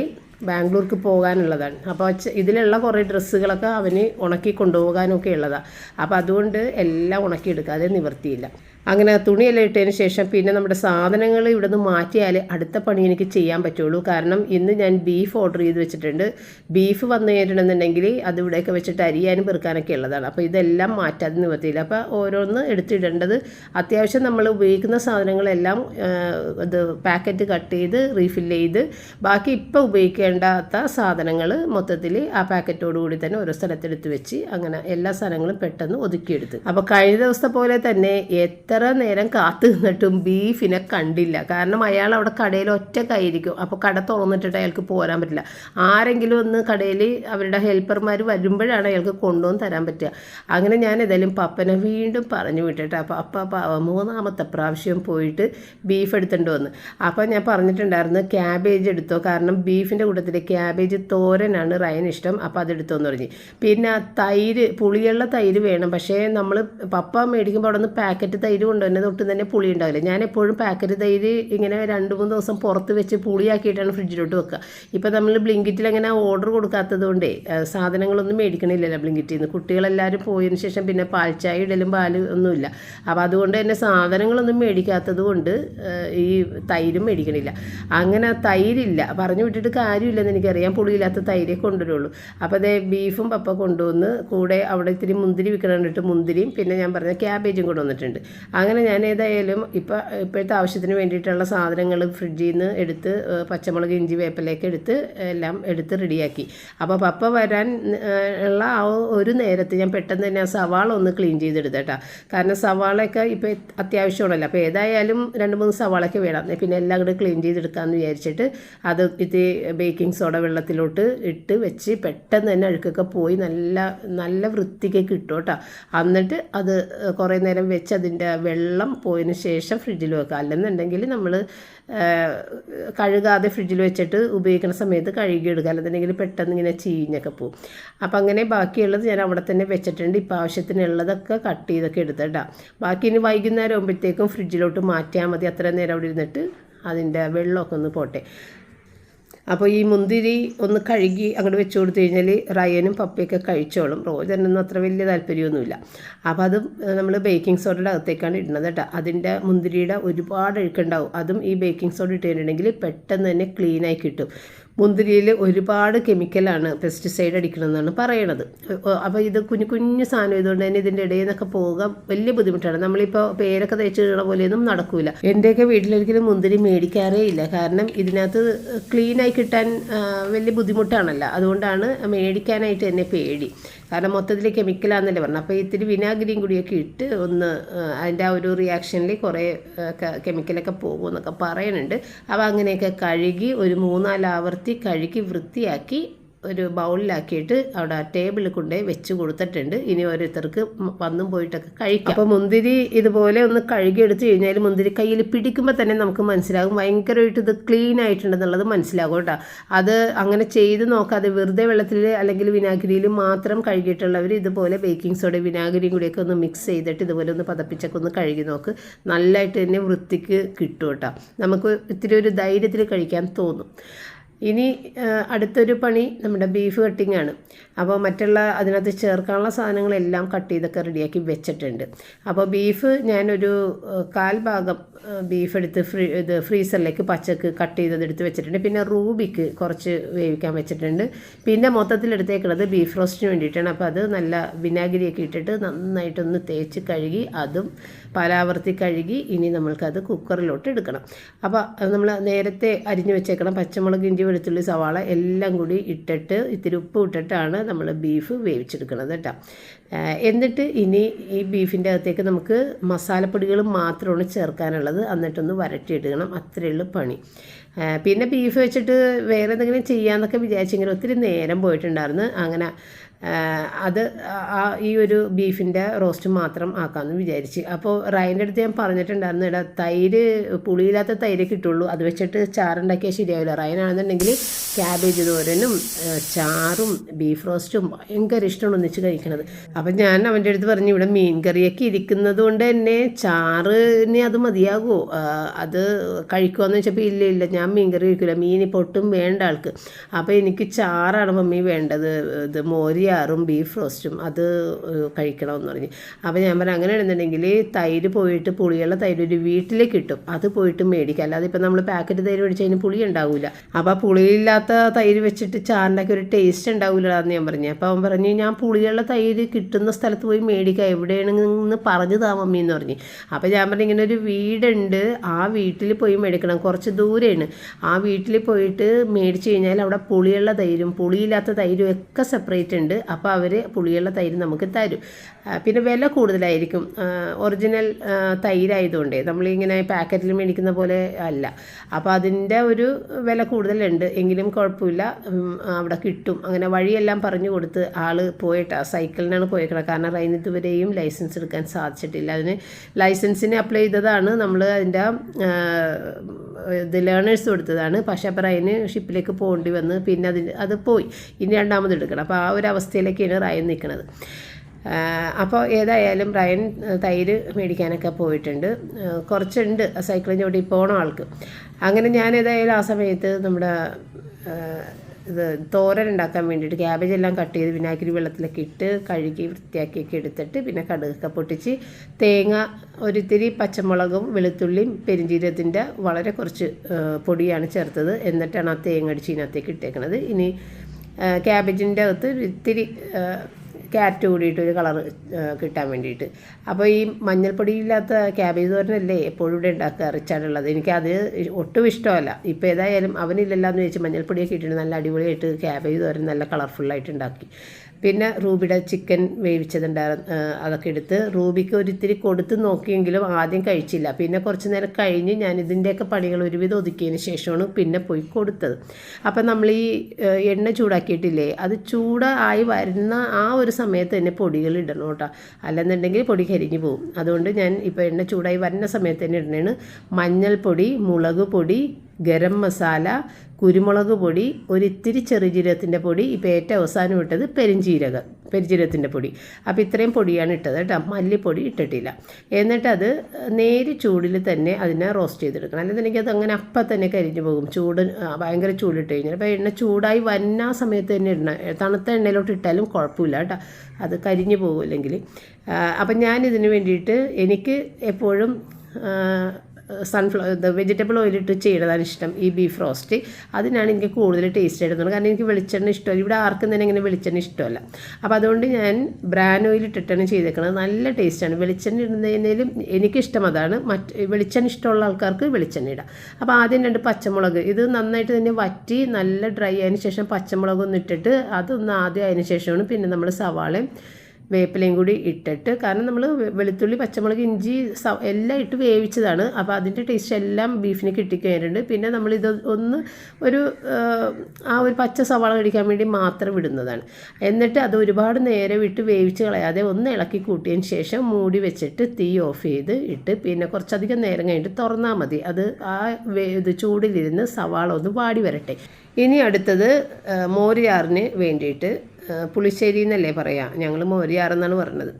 ബാംഗ്ലൂർക്ക് പോകാനുള്ളതാണ്. അപ്പോൾ ഇതിലുള്ള കുറേ ഡ്രസ്സുകളൊക്കെ അവന് ഉണക്കി കൊണ്ടുപോകാനൊക്കെ ഉള്ളതാണ് അപ്പോൾ അതുകൊണ്ട് എല്ലാം ഉണക്കിയെടുക്കാതെ നിവർത്തിയില്ല. അങ്ങനെ തുണിയെല്ലാം ഇട്ടതിന് ശേഷം പിന്നെ നമ്മുടെ സാധനങ്ങൾ ഇവിടെ നിന്ന് മാറ്റിയാൽ അടുത്ത പണി എനിക്ക് ചെയ്യാൻ പറ്റുള്ളൂ. കാരണം ഇന്ന് ഞാൻ ബീഫ് ഓർഡർ ചെയ്ത് വെച്ചിട്ടുണ്ട്. ബീഫ് വന്നു കഴിഞ്ഞിട്ടുണ്ടെന്നുണ്ടെങ്കിൽ അത് ഇവിടെയൊക്കെ വെച്ചിട്ട് അരിയാനും പെറുക്കാനൊക്കെ ഉള്ളതാണ്. അപ്പോൾ ഇതെല്ലാം മാറ്റാതെ നിവർത്തിയില്ല. അപ്പോൾ ഓരോന്ന് എടുത്തിടേണ്ടത് അത്യാവശ്യം നമ്മൾ ഉപയോഗിക്കുന്ന സാധനങ്ങളെല്ലാം ഇത് പാക്കറ്റ് കട്ട് ചെയ്ത് റീഫിൽ ചെയ്ത് ബാക്കി ഇപ്പോൾ ഉപയോഗിക്കേണ്ടാത്ത സാധനങ്ങൾ മൊത്തത്തിൽ ആ പാക്കറ്റോട് കൂടി തന്നെ ഓരോ സ്ഥലത്തെടുത്ത് വെച്ച് അങ്ങനെ എല്ലാ സാധനങ്ങളും പെട്ടെന്ന് ഒതുക്കിയെടുത്ത്. അപ്പോൾ കഴിഞ്ഞ ദിവസത്തെ പോലെ തന്നെ എത്ര നേരം കാത്തു നിന്നിട്ടും ബീഫിനെ കണ്ടില്ല. കാരണം അയാൾ അവിടെ കടയിൽ ഒറ്റക്കായിരിക്കും അപ്പോൾ കട തുറന്നിട്ടിട്ട് അയാൾക്ക് പോരാൻ പറ്റില്ല. ആരെങ്കിലും ഒന്ന് കടയിൽ അവരുടെ ഹെൽപ്പർമാർ വരുമ്പോഴാണ് അയാൾക്ക് കൊണ്ടുവന്ന് തരാൻ പറ്റുക. അങ്ങനെ ഞാൻ ഏതായാലും പപ്പനെ വീണ്ടും പറഞ്ഞു വിട്ടിട്ട് അപ്പോൾ അപ്പ മൂന്നാമത്തെ പ്രാവശ്യം പോയിട്ട് ബീഫ് എടുത്തുകൊണ്ട് വന്ന്. അപ്പോൾ ഞാൻ പറഞ്ഞിട്ടുണ്ടായിരുന്നു ക്യാബേജ് എടുത്തോ? കാരണം ബീഫിന്റെ കൂട്ടത്തിൽ ക്യാബേജ് തോരനാണ് റയൻ ഇഷ്ടം. അപ്പോൾ അതെടുത്തോന്ന് പറഞ്ഞു. പിന്നെ തൈര് പുളിയുള്ള തൈര് വേണം. പക്ഷേ നമ്മൾ പപ്പ മേടിക്കുമ്പോൾ അവിടെ നിന്ന് പാക്കറ്റ് തൈര് കൊണ്ടുവരുന്നത് ഒട്ടും തന്നെ പുളി ഉണ്ടാവില്ല. ഞാൻ എപ്പോഴും പാക്കറ്റ് തൈര് ഇങ്ങനെ രണ്ട് മൂന്ന് ദിവസം പുറത്ത് വെച്ച് പുളിയാക്കിയിട്ടാണ് ഫ്രിഡ്ജിലോട്ട് വെക്കുക. ഇപ്പോൾ നമ്മൾ ബ്ലിങ്കിറ്റിൽ അങ്ങനെ ഓർഡർ കൊടുക്കാത്തത് കൊണ്ടേ സാധനങ്ങളൊന്നും മേടിക്കണില്ലല്ലോ ബ്ലിങ്കിറ്റിൽ നിന്ന്. കുട്ടികളെല്ലാവരും പോയതിന് ശേഷം പിന്നെ പാൽ ചായ ഇടലും പാൽ ഒന്നുമില്ല. അപ്പോൾ അതുകൊണ്ട് തന്നെ സാധനങ്ങളൊന്നും മേടിക്കാത്തത് കൊണ്ട് ഈ തൈരും മേടിക്കണില്ല. അങ്ങനെ തൈരില്ല. പറഞ്ഞു വിട്ടിട്ട് കാര്യമില്ലെന്ന് എനിക്കറിയാം. പുളിയില്ലാത്ത തൈരേ കൊണ്ടുവരുള്ളൂ. അപ്പോൾ അതേ ബീഫും പപ്പ കൊണ്ടുവന്ന് കൂടെ അവിടെ ഇത്തിരി മുന്തിരി വിൽക്കണം കണ്ടിട്ട് മുന്തിരിയും. പിന്നെ ഞാൻ പറഞ്ഞ ക്യാബേജും കൊണ്ടുവന്നിട്ടുണ്ട് അങ്ങനെ ഞാൻ ഏതായാലും ഇപ്പോൾ ഇപ്പോഴത്തെ ആവശ്യത്തിന് വേണ്ടിയിട്ടുള്ള സാധനങ്ങൾ ഫ്രിഡ്ജിൽ നിന്ന് എടുത്ത് പച്ചമുളക് ഇഞ്ചി വേപ്പിലേക്ക് എടുത്ത് എല്ലാം എടുത്ത് റെഡിയാക്കി. അപ്പോൾ പപ്പ വരാൻ ഉള്ള ആ ഒരു നേരത്ത് ഞാൻ പെട്ടെന്ന് തന്നെ ആ സവാള ഒന്ന് ക്ലീൻ ചെയ്തെടുത്തേട്ടാ. കാരണം സവാളയൊക്കെ ഇപ്പോൾ അത്യാവശ്യമാണല്ലോ. അപ്പോൾ ഏതായാലും രണ്ട് മൂന്ന് സവാളയൊക്കെ വേണം. പിന്നെ എല്ലാം കൂടെ ക്ലീൻ ചെയ്തെടുക്കാമെന്ന് വിചാരിച്ചിട്ട് അത് ഇത് ബേക്കിംഗ് സോഡ വെള്ളത്തിലോട്ട് ഇട്ട് വെച്ച് പെട്ടെന്ന് തന്നെ അഴുക്കൊക്കെ പോയി നല്ല നല്ല വൃത്തിക്ക് കിട്ടും കേട്ടോ എന്നിട്ട് അത് കുറേ നേരം വെച്ച് അതിന്റെ വെള്ളം പോയതിന് ശേഷം ഫ്രിഡ്ജിൽ വെക്കുക. അല്ലെന്നുണ്ടെങ്കിൽ നമ്മൾ കഴുകാതെ ഫ്രിഡ്ജിൽ വെച്ചിട്ട് ഉപയോഗിക്കുന്ന സമയത്ത് കഴുകിയെടുക്കുക അല്ലെന്നുണ്ടെങ്കിൽ പെട്ടെന്ന് ഇങ്ങനെ ചീഞ്ഞൊക്കെ പോകും അപ്പം അങ്ങനെ ബാക്കിയുള്ളത് ഞാൻ അവിടെ തന്നെ വെച്ചിട്ടുണ്ട്. ഇപ്പം ആവശ്യത്തിനുള്ളതൊക്കെ കട്ട് ചെയ്തൊക്കെ എടുത്തിട്ടാ. ബാക്കി ഇനി വൈകുന്നേരം ആകുമ്പോഴത്തേക്കും ഫ്രിഡ്ജിലോട്ട് മാറ്റിയാൽ മതി. അത്ര നേരം അവിടെ ഇരുന്നിട്ട് അതിന്റെ വെള്ളമൊക്കെ ഒന്ന് പോട്ടെ. അപ്പോൾ ഈ മുന്തിരി ഒന്ന് കഴുകി അങ്ങോട്ട് വെച്ച് കൊടുത്തു കഴിഞ്ഞാൽ റയനും പപ്പയൊക്കെ കഴിച്ചോളും. റോജനൊന്നും അത്ര വലിയ താല്പര്യമൊന്നുമില്ല. അപ്പോൾ അത് നമ്മൾ ബേക്കിംഗ് സോഡയുടെ അകത്തേക്കാണ് ഇടുന്നത് കേട്ടോ. അതിന്റെ മുന്തിരിയുടെ ഒരുപാട് അഴുക്കുണ്ടാവും. അതും ഈ ബേക്കിംഗ് സോഡ ഇട്ടിട്ടുണ്ടെങ്കിൽ പെട്ടെന്ന് തന്നെ ക്ലീനായി കിട്ടും. മുന്തിരിയിൽ ഒരുപാട് കെമിക്കലാണ് പെസ്റ്റിസൈഡ് അടിക്കണമെന്നാണ് പറയണത്. അപ്പോൾ ഇത് കുഞ്ഞു കുഞ്ഞു സാധനം ഇതുകൊണ്ട് തന്നെ ഇതിന്റെ ഇടയിൽ നിന്നൊക്കെ പോകാൻ വലിയ ബുദ്ധിമുട്ടാണ്. നമ്മളിപ്പോൾ പേരൊക്കെ തയ്ച്ച് ഇടണ പോലെയൊന്നും നടക്കൂല. എന്റെയൊക്കെ വീട്ടിലൊരിക്കലും മുന്തിരി മേടിക്കാറേ ഇല്ല. കാരണം ഇതിനകത്ത് ക്ലീനായി കിട്ടാൻ വലിയ ബുദ്ധിമുട്ടാണല്ലോ. അതുകൊണ്ടാണ് മേടിക്കാനായിട്ട് തന്നെ പേടി. കാരണം മൊത്തത്തിൽ കെമിക്കലാണെന്നല്ലേ പറഞ്ഞു. അപ്പോൾ ഇത്തിരി വിനാഗിരിയും കൂടിയൊക്കെ ഇട്ട് ഒന്ന് അതിന്റെ ആ ഒരു റിയാക്ഷനിൽ കുറേ കെമിക്കലൊക്കെ പോകുമെന്നൊക്കെ പറയുന്നുണ്ട് അപ്പോൾ അങ്ങനെയൊക്കെ കഴുകി ഒരു മൂന്നാൽ ആവർത്തി കഴുകി വൃത്തിയാക്കി ഒരു ബൗളിലാക്കിയിട്ട് അവിടെ ടേബിൾ കൊണ്ടുപോയി വെച്ച് കൊടുത്തിട്ടുണ്ട്. ഇനി ഓരോരുത്തർക്ക് വന്നും പോയിട്ടൊക്കെ കഴിക്കാം. അപ്പോൾ മുന്തിരി ഇതുപോലെ ഒന്ന് കഴുകി കഴിഞ്ഞാൽ മുന്തിരി കയ്യിൽ പിടിക്കുമ്പോൾ തന്നെ നമുക്ക് മനസ്സിലാകും. ഭയങ്കരമായിട്ട് ഇത് ക്ലീൻ ആയിട്ടുണ്ടെന്നുള്ളത് മനസ്സിലാകും കേട്ടോ. അത് അങ്ങനെ ചെയ്ത് നോക്കാതെ വെറുതെ വെള്ളത്തിൽ അല്ലെങ്കിൽ വിനാഗിരിയിൽ മാത്രം കഴുകിയിട്ടുള്ളവർ ഇതുപോലെ ബേക്കിംഗ് സോഡ വിനാഗിരിയും കൂടിയൊക്കെ ഒന്ന് മിക്സ് ചെയ്തിട്ട് ഇതുപോലെ ഒന്ന് പതപ്പിച്ചൊക്കെ ഒന്ന് കഴുകി നോക്ക്. നല്ലതായിട്ട് തന്നെ വൃത്തിക്ക് കിട്ടും കേട്ടോ. നമുക്ക് ഇത്തിരി ഒരു ധൈര്യത്തിൽ കഴിക്കാൻ തോന്നും. ഇനി അടുത്തൊരു പണി നമ്മുടെ ബീഫ് കട്ടിംഗ് ആണ് അപ്പോൾ മറ്റുള്ള അതിനകത്ത് ചേർക്കാനുള്ള സാധനങ്ങളെല്ലാം കട്ട് ചെയ്തൊക്കെ റെഡിയാക്കി വെച്ചിട്ടുണ്ട്. അപ്പോൾ ബീഫ് ഞാനൊരു കാൽ ഭാഗം ബീഫ് എടുത്ത് ഫ്രീ ഇത് ഫ്രീസറിലേക്ക് പച്ചക്ക് കട്ട് ചെയ്തത് എടുത്ത് വെച്ചിട്ടുണ്ട്. പിന്നെ റൂബിക്ക് കുറച്ച് വേവിക്കാൻ വെച്ചിട്ടുണ്ട്. പിന്നെ മൊത്തത്തിൽ എടുത്തേക്കുന്നത് ബീഫ് റോസ്റ്റിന് വേണ്ടിയിട്ടാണ്. അപ്പോൾ അത് നല്ല വിനാഗിരിയൊക്കെ ഇട്ടിട്ട് നന്നായിട്ടൊന്ന് തേച്ച് കഴുകി അതും പാലാവർത്തി കഴുകി ഇനി നമ്മൾക്കത് കുക്കറിലോട്ട് എടുക്കണം. അപ്പോൾ നമ്മൾ നേരത്തെ അരിഞ്ഞു വെച്ചേക്കണം പച്ചമുളക് ഇഞ്ചി വെളുത്തുള്ളി സവാള എല്ലാം കൂടി ഇട്ടിട്ട് ഇത്തിരി ഉപ്പ് ഇട്ടിട്ടാണ് നമ്മൾ ബീഫ് വേവിച്ചെടുക്കുന്നത് കേട്ടോ. എന്നിട്ട് ഇനി ഈ ബീഫിന്റെ അകത്തേക്ക് നമുക്ക് മസാലപ്പൊടികൾ മാത്രമാണ് ചേർക്കാനുള്ളത്. എന്നിട്ടൊന്ന് വരട്ടിയെടുക്കണം. അത്രയേ ഉള്ളൂ പണി. പിന്നെ ബീഫ് വെച്ചിട്ട് വേറെ എന്തെങ്കിലും ചെയ്യാമെന്നൊക്കെ വിചാരിച്ചെങ്കിലും ഒത്തിരി നേരം പോയിട്ടുണ്ടായിരുന്നു. അങ്ങനെ അത് ഈ ഒരു ബീഫിന്റെ റോസ്റ്റ് മാത്രം ആക്കാമെന്ന് വിചാരിച്ച്. അപ്പോൾ റൈന്റെ അടുത്ത് ഞാൻ പറഞ്ഞിട്ടുണ്ടായിരുന്നു ഇട തൈര് പുളിയില്ലാത്ത തൈര് കിട്ടുള്ളൂ. അത് വെച്ചിട്ട് ചാറുണ്ടാക്കിയാൽ ശരിയാവില്ല. റൈനാണെന്നുണ്ടെങ്കിൽ ക്യാബേജ് തോരനും ചാറും ബീഫ് റോസ്റ്റും ഭയങ്കര ഇഷ്ടമാണ് ഒന്നിച്ച് കഴിക്കണത്. അപ്പം ഞാൻ അവന്റെ അടുത്ത് പറഞ്ഞു ഇവിടെ മീൻ കറിയൊക്കെ ഇരിക്കുന്നത് കൊണ്ട് തന്നെ ചാറിന് അത് മതിയാകുമോ അത് കഴിക്കുമെന്ന് വെച്ചപ്പോൾ ഇല്ല ഇല്ല ഞാൻ മീൻ കറി കഴിക്കില്ല മീൻ ഇപ്പോൾ ഒട്ടും വേണ്ട ആൾക്ക്. അപ്പോൾ എനിക്ക് ചാറാണ് മമ്മി വേണ്ടത്. ഇത് മോരിയാറും ബീഫ് റോസ്റ്റും അത് കഴിക്കണമെന്ന് പറഞ്ഞു. അപ്പോൾ ഞാൻ പറഞ്ഞു അങ്ങനെ ആണെന്നുണ്ടെങ്കിൽ തൈര് പോയിട്ട് പുളിയുള്ള തൈര് ഒരു വീട്ടിൽ കിട്ടും. അത് പോയിട്ട് മേടിക്കുക അല്ലാതെ ഇപ്പം നമ്മൾ പാക്കറ്റ് തൈര് മേടിച്ച് അതിന് പുളി ഉണ്ടാവില്ല അപ്പോൾ പുളിയില്ലാത്ത തൈര് വെച്ചിട്ട് ചാറിന്റെയൊക്കെ ഒരു ടേസ്റ്റ് ഉണ്ടാവില്ല എന്ന് ഞാൻ പറഞ്ഞു. അപ്പോൾ അവൻ പറഞ്ഞു ഞാൻ പുളിയുള്ള തൈര് കിട്ടുന്ന സ്ഥലത്ത് പോയി മേടിക്കുക എവിടെയാണെന്ന് പറഞ്ഞു താ മമ്മി എന്ന് പറഞ്ഞു. അപ്പോൾ ഞാൻ പറഞ്ഞു ഇങ്ങനെ ഒരു വീടുണ്ട്. ആ വീട്ടിൽ പോയി മേടിക്കണം. കുറച്ച് ദൂരെയാണ്. ആ വീട്ടിൽ പോയിട്ട് മേടിച്ച് കഴിഞ്ഞാൽ അവിടെ പുളിയുള്ള തൈരും പുളിയില്ലാത്ത തൈരും ഒക്കെ സെപ്പറേറ്റ് ഉണ്ട്. അപ്പോൾ അവർ പുളിയുള്ള തൈര് നമുക്ക് തരും. പിന്നെ വില കൂടുതലായിരിക്കും. ഒറിജിനൽ തൈരായതുകൊണ്ട്. നമ്മളിങ്ങനെ പാക്കറ്റിൽ മേടിക്കുന്ന പോലെ അല്ല. അപ്പോൾ അതിന്റെ ഒരു വില കൂടുതലുണ്ട്. എങ്കിലും കുഴപ്പമില്ല. അവിടെ കിട്ടും. അങ്ങനെ വഴിയെല്ലാം പറഞ്ഞു കൊടുത്ത് ആൾ പോയിട്ടാ സൈക്കിളിനാണ് പോയിക്കണം കാരണം റൈൻ ഇതുവരെയും ലൈസൻസ് എടുക്കാൻ സാധിച്ചിട്ടില്ല. അതിന് ലൈസൻസിന് അപ്ലൈ ചെയ്തതാണ്. നമ്മൾ അതിന്റെ ഇത് ലേണേഴ്സ് കൊടുത്തതാണ്. പക്ഷേ അപ്പോൾ റൈന് ഷിപ്പിലേക്ക് പോകേണ്ടി വന്ന് പിന്നെ അതിന് അത് പോയി. ഇനി രണ്ടാമത് എടുക്കണം. അപ്പോൾ ആ ഒരു അവസ്ഥയിലേക്കാണ് റൈൻ നിൽക്കുന്നത് അപ്പോൾ ഏതായാലും റയൻ തൈര് മേടിക്കാനൊക്കെ പോയിട്ടുണ്ട്. കുറച്ചുണ്ട് സൈക്കിളിന്റെ കൂടി പോണ ആൾക്ക്. അങ്ങനെ ഞാൻ ഏതായാലും ആ സമയത്ത് നമ്മുടെ ഇത് തോരൻ ഉണ്ടാക്കാൻ വേണ്ടിയിട്ട് ക്യാബേജ് എല്ലാം കട്ട് ചെയ്ത് വിനാഗിരി വെള്ളത്തിലൊക്കെ ഇട്ട് കഴുകി വൃത്തിയാക്കിയൊക്കെ എടുത്തിട്ട് പിന്നെ കടുകൊക്കെ പൊട്ടിച്ച് തേങ്ങ ഒരിത്തിരി പച്ചമുളകും വെളുത്തുള്ളിയും പെരിഞ്ചീരത്തിന്റെ വളരെ കുറച്ച് പൊടിയാണ് ചേർത്തത്. എന്നിട്ടാണ് ആ തേങ്ങ അടിച്ച് ഇതിനകത്തേക്ക് ഇട്ടേക്കണത്. ഇനി ക്യാബേജിന്റെ അകത്ത് ഇത്തിരി ക്യാരറ്റ് കൂടിയിട്ട് ഒരു കളറ് കിട്ടാൻ വേണ്ടിയിട്ട്. അപ്പോൾ ഈ മഞ്ഞൾപ്പൊടി ഇല്ലാത്ത ക്യാബേജ് തോരനല്ലേ എപ്പോഴും ഇവിടെ ഉണ്ടാക്കുക റിച്ചാർഡുള്ളത് എനിക്കത് ഒട്ടും ഇഷ്ടമല്ല. ഇപ്പോൾ ഏതായാലും അവനില്ലല്ലോ എന്ന് വെച്ച് മഞ്ഞൾപ്പൊടിയൊക്കെ ഇട്ടിട്ട് നല്ല അടിപൊളിയായിട്ട് ക്യാബേജ് തോരൻ നല്ല കളർഫുള്ളായിട്ട് ഉണ്ടാക്കി. പിന്നെ റൂബിയുടെ ചിക്കൻ വേവിച്ചതുണ്ടായിരുന്നു അതൊക്കെ എടുത്ത് റൂബിക്ക് ഒരിത്തിരി കൊടുത്ത് നോക്കിയെങ്കിലും ആദ്യം കഴിച്ചില്ല. പിന്നെ കുറച്ച് നേരം കഴിഞ്ഞ് ഞാൻ ഇതിന്റെയൊക്കെ പണികൾ ഒരുവിധം ഒതുക്കിയതിന് ശേഷമാണ് പിന്നെ പോയി കൊടുത്തത്. അപ്പം നമ്മൾ ഈ എണ്ണ ചൂടാക്കിയിട്ടില്ലേ അത് ചൂടായി വരുന്ന ആ ഒരു സമയത്ത് തന്നെ പൊടികൾ ഇടണം കേട്ടോ. അല്ലെന്നുണ്ടെങ്കിൽ പൊടി കരിഞ്ഞു പോകും. അതുകൊണ്ട് ഞാൻ ഇപ്പോൾ എണ്ണ ചൂടായി വരുന്ന സമയത്ത് തന്നെ ഇടണേണ്. മഞ്ഞൾപ്പൊടി മുളക് പൊടി ഗരം മസാല കുരുമുളക് പൊടി ഒരിത്തിരി ചെറുജീരകത്തിന്റെ പൊടി ഇപ്പോൾ ഏറ്റവും അവസാനം ഇട്ടത് പെരിഞ്ജീരകം പെരിഞ്ജീരകത്തിന്റെ പൊടി. അപ്പോൾ ഇത്രയും പൊടിയാണ് ഇട്ടത് കേട്ടോ. മല്ലിപ്പൊടി ഇട്ടിട്ടില്ല. എന്നിട്ട് അത് നേരി ചൂടിൽ തന്നെ അതിനെ റോസ്റ്റ് ചെയ്തെടുക്കണം. അല്ലെന്നുണ്ടെങ്കിൽ അത് അങ്ങനെ അപ്പം തന്നെ കരിഞ്ഞു പോകും. ചൂട് ഭയങ്കര ചൂടിട്ട് കഴിഞ്ഞാൽ. അപ്പോൾ എണ്ണ ചൂടായി വന്ന സമയത്ത് തന്നെ ഇടണം. തണുത്ത എണ്ണയിലോട്ട് ഇട്ടാലും കുഴപ്പമില്ല കേട്ടോ. അത് കരിഞ്ഞു പോകും അല്ലെങ്കിൽ. അപ്പം ഞാനിതിന് വേണ്ടിയിട്ട് എനിക്ക് എപ്പോഴും സൺഫ്ലവർ ഇത് വെജിറ്റബിൾ ഓയിലിട്ട് ചെയ്യണതാണ് ഇഷ്ടം ഈ ബീഫ് റോസ്റ്റ്. അതിനാണ് എനിക്ക് കൂടുതൽ ടേസ്റ്റ് എടുക്കുന്നത് കാരണം എനിക്ക് വെളിച്ചെണ്ണ ഇഷ്ടമല്ല. ഇവിടെ ആർക്കും തന്നെ ഇങ്ങനെ വെളിച്ചെണ്ണ ഇഷ്ടമല്ല. അപ്പോൾ അതുകൊണ്ട് ഞാൻ ബ്രാൻ ഓയിൽ ഇട്ടിട്ടാണ് ചെയ്തേക്കുന്നത് നല്ല ടേസ്റ്റാണ് വെളിച്ചെണ്ണ ഇടുന്നതിനും എനിക്കിഷ്ടം അതാണ്. മറ്റ് വെളിച്ചെണ്ണ ഇഷ്ടമുള്ള ആൾക്കാർക്ക് വെളിച്ചെണ്ണ ഇടാം. അപ്പോൾ ആദ്യം രണ്ട് പച്ചമുളക്. ഇത് നന്നായിട്ട് തന്നെ വറ്റി നല്ല ഡ്രൈ ആയതിനു ശേഷം പച്ചമുളക് ഒന്ന് ഇട്ടിട്ട് അതൊന്ന് ആദ്യം അതിന് ശേഷമാണ് പിന്നെ നമ്മൾ സവാളയും വേപ്പിലയും കൂടി ഇട്ടിട്ട് കാരണം നമ്മൾ വെളുത്തുള്ളി പച്ചമുളക് ഇഞ്ചി എല്ലാം ഇട്ട് വേവിച്ചതാണ്. അപ്പോൾ അതിന്റെ ടേസ്റ്റ് എല്ലാം ബീഫിന് കിട്ടിക്കഴിഞ്ഞിട്ടുണ്ട്. പിന്നെ നമ്മളിത് ഒന്ന് ഒരു ആ, ഒരു പച്ച സവാള കഴിക്കാൻ വേണ്ടി മാത്രം വിടുന്നതാണ്. എന്നിട്ട് അത് ഒരുപാട് നേരം ഇട്ട് വേവിച്ച് കളയാതെ ഒന്ന് ഇളക്കി കൂട്ടിയതിന് ശേഷം മൂടി വെച്ചിട്ട് തീ ഓഫ് ചെയ്ത് ഇട്ട് പിന്നെ കുറച്ചധികം നേരം കഴിഞ്ഞിട്ട് തുറന്നാൽ മതി. അത് ആ ഇത് ചൂടിലിരുന്ന് സവാള ഒന്ന് വാടി വരട്ടെ. ഇനി അടുത്തത് മോരിയാറിന് വേണ്ടിയിട്ട് പുളിശ്ശേരി എന്നല്ലേ പറയാം. ഞങ്ങൾ മോരിയാറെന്നാണ് പറഞ്ഞത്.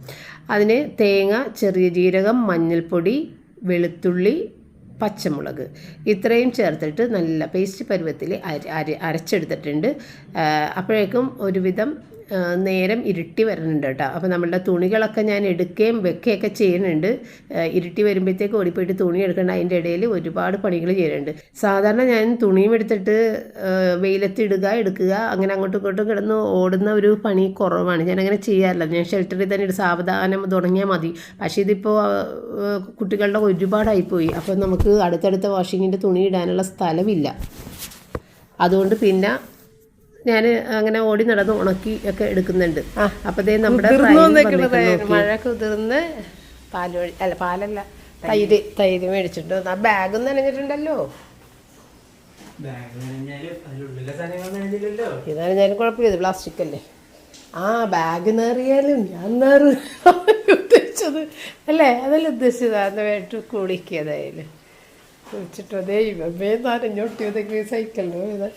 അതിന് തേങ്ങ ചെറിയ ജീരകം മഞ്ഞൾപ്പൊടി വെളുത്തുള്ളി പച്ചമുളക് ഇത്രയും ചേർത്തിട്ട് നല്ല പേസ്റ്റ് പരുവത്തിൽ അര അര അരച്ചെടുത്തിട്ടുണ്ട്. അപ്പോഴേക്കും ഒരുവിധം നേരം ഇരുട്ടി വരുന്നുണ്ട് കേട്ടോ. അപ്പോൾ നമ്മളുടെ തുണികളൊക്കെ ഞാൻ എടുക്കുകയും വെക്കുകയൊക്കെ ചെയ്യുന്നുണ്ട്. ഇരുട്ടി വരുമ്പോഴത്തേക്ക് ഓടിപ്പോയിട്ട് തുണി എടുക്കേണ്ട അതിന്റെ ഇടയിൽ ഒരുപാട് പണികൾ ചെയ്യുന്നുണ്ട്. സാധാരണ ഞാൻ തുണിയും എടുത്തിട്ട് വെയിലത്തിടുക എടുക്കുക അങ്ങനെ അങ്ങോട്ടും ഇങ്ങോട്ടും കിടന്ന് ഓടുന്ന ഒരു പണി കുറവാണ്. ഞാൻ അങ്ങനെ ചെയ്യാറില്ല. ഞാൻ ഷെൽട്ടറിൽ തന്നെ സാവധാനം തുടങ്ങിയാൽ മതി. പക്ഷേ ഇതിപ്പോൾ കുട്ടികളുടെ ഒരുപാടായിപ്പോയി. അപ്പോൾ നമുക്ക് അടുത്തടുത്ത വാഷിങ്ങിന്റെ തുണി ഇടാനുള്ള സ്ഥലമില്ല. അതുകൊണ്ട് പിന്നെ ഞാൻ അങ്ങനെ ഓടി നടന്ന് ഉണക്കി ഒക്കെ എടുക്കുന്നുണ്ട്. അപ്പോൾ ദേ നമ്മുടെ ഫ്രൈ ഉതിർന്ന്. പാൽ അല്ല പാലല്ല തൈര് തൈര്. മേടിച്ചിട്ട് ആ ബാഗും നനഞ്ഞിട്ടുണ്ടല്ലോ ഇതാണ് ഞാൻ കുഴപ്പമില്ല പ്ലാസ്റ്റിക് അല്ലേ? ആ ബാഗ് നേറിയാലും ഞാൻ നേറ് ഉദ്ദേശിച്ചത് അല്ലേ? അതല്ല ഉദ്ദേശിച്ചത്. അന്ന് വേട്ട് കുളിക്കിയതായാലും കുളിച്ചിട്ടതേ അതേ ഇവേ നനഞ്ഞൊട്ടിയതൊക്കെ സൈക്കിളിന് ഇത്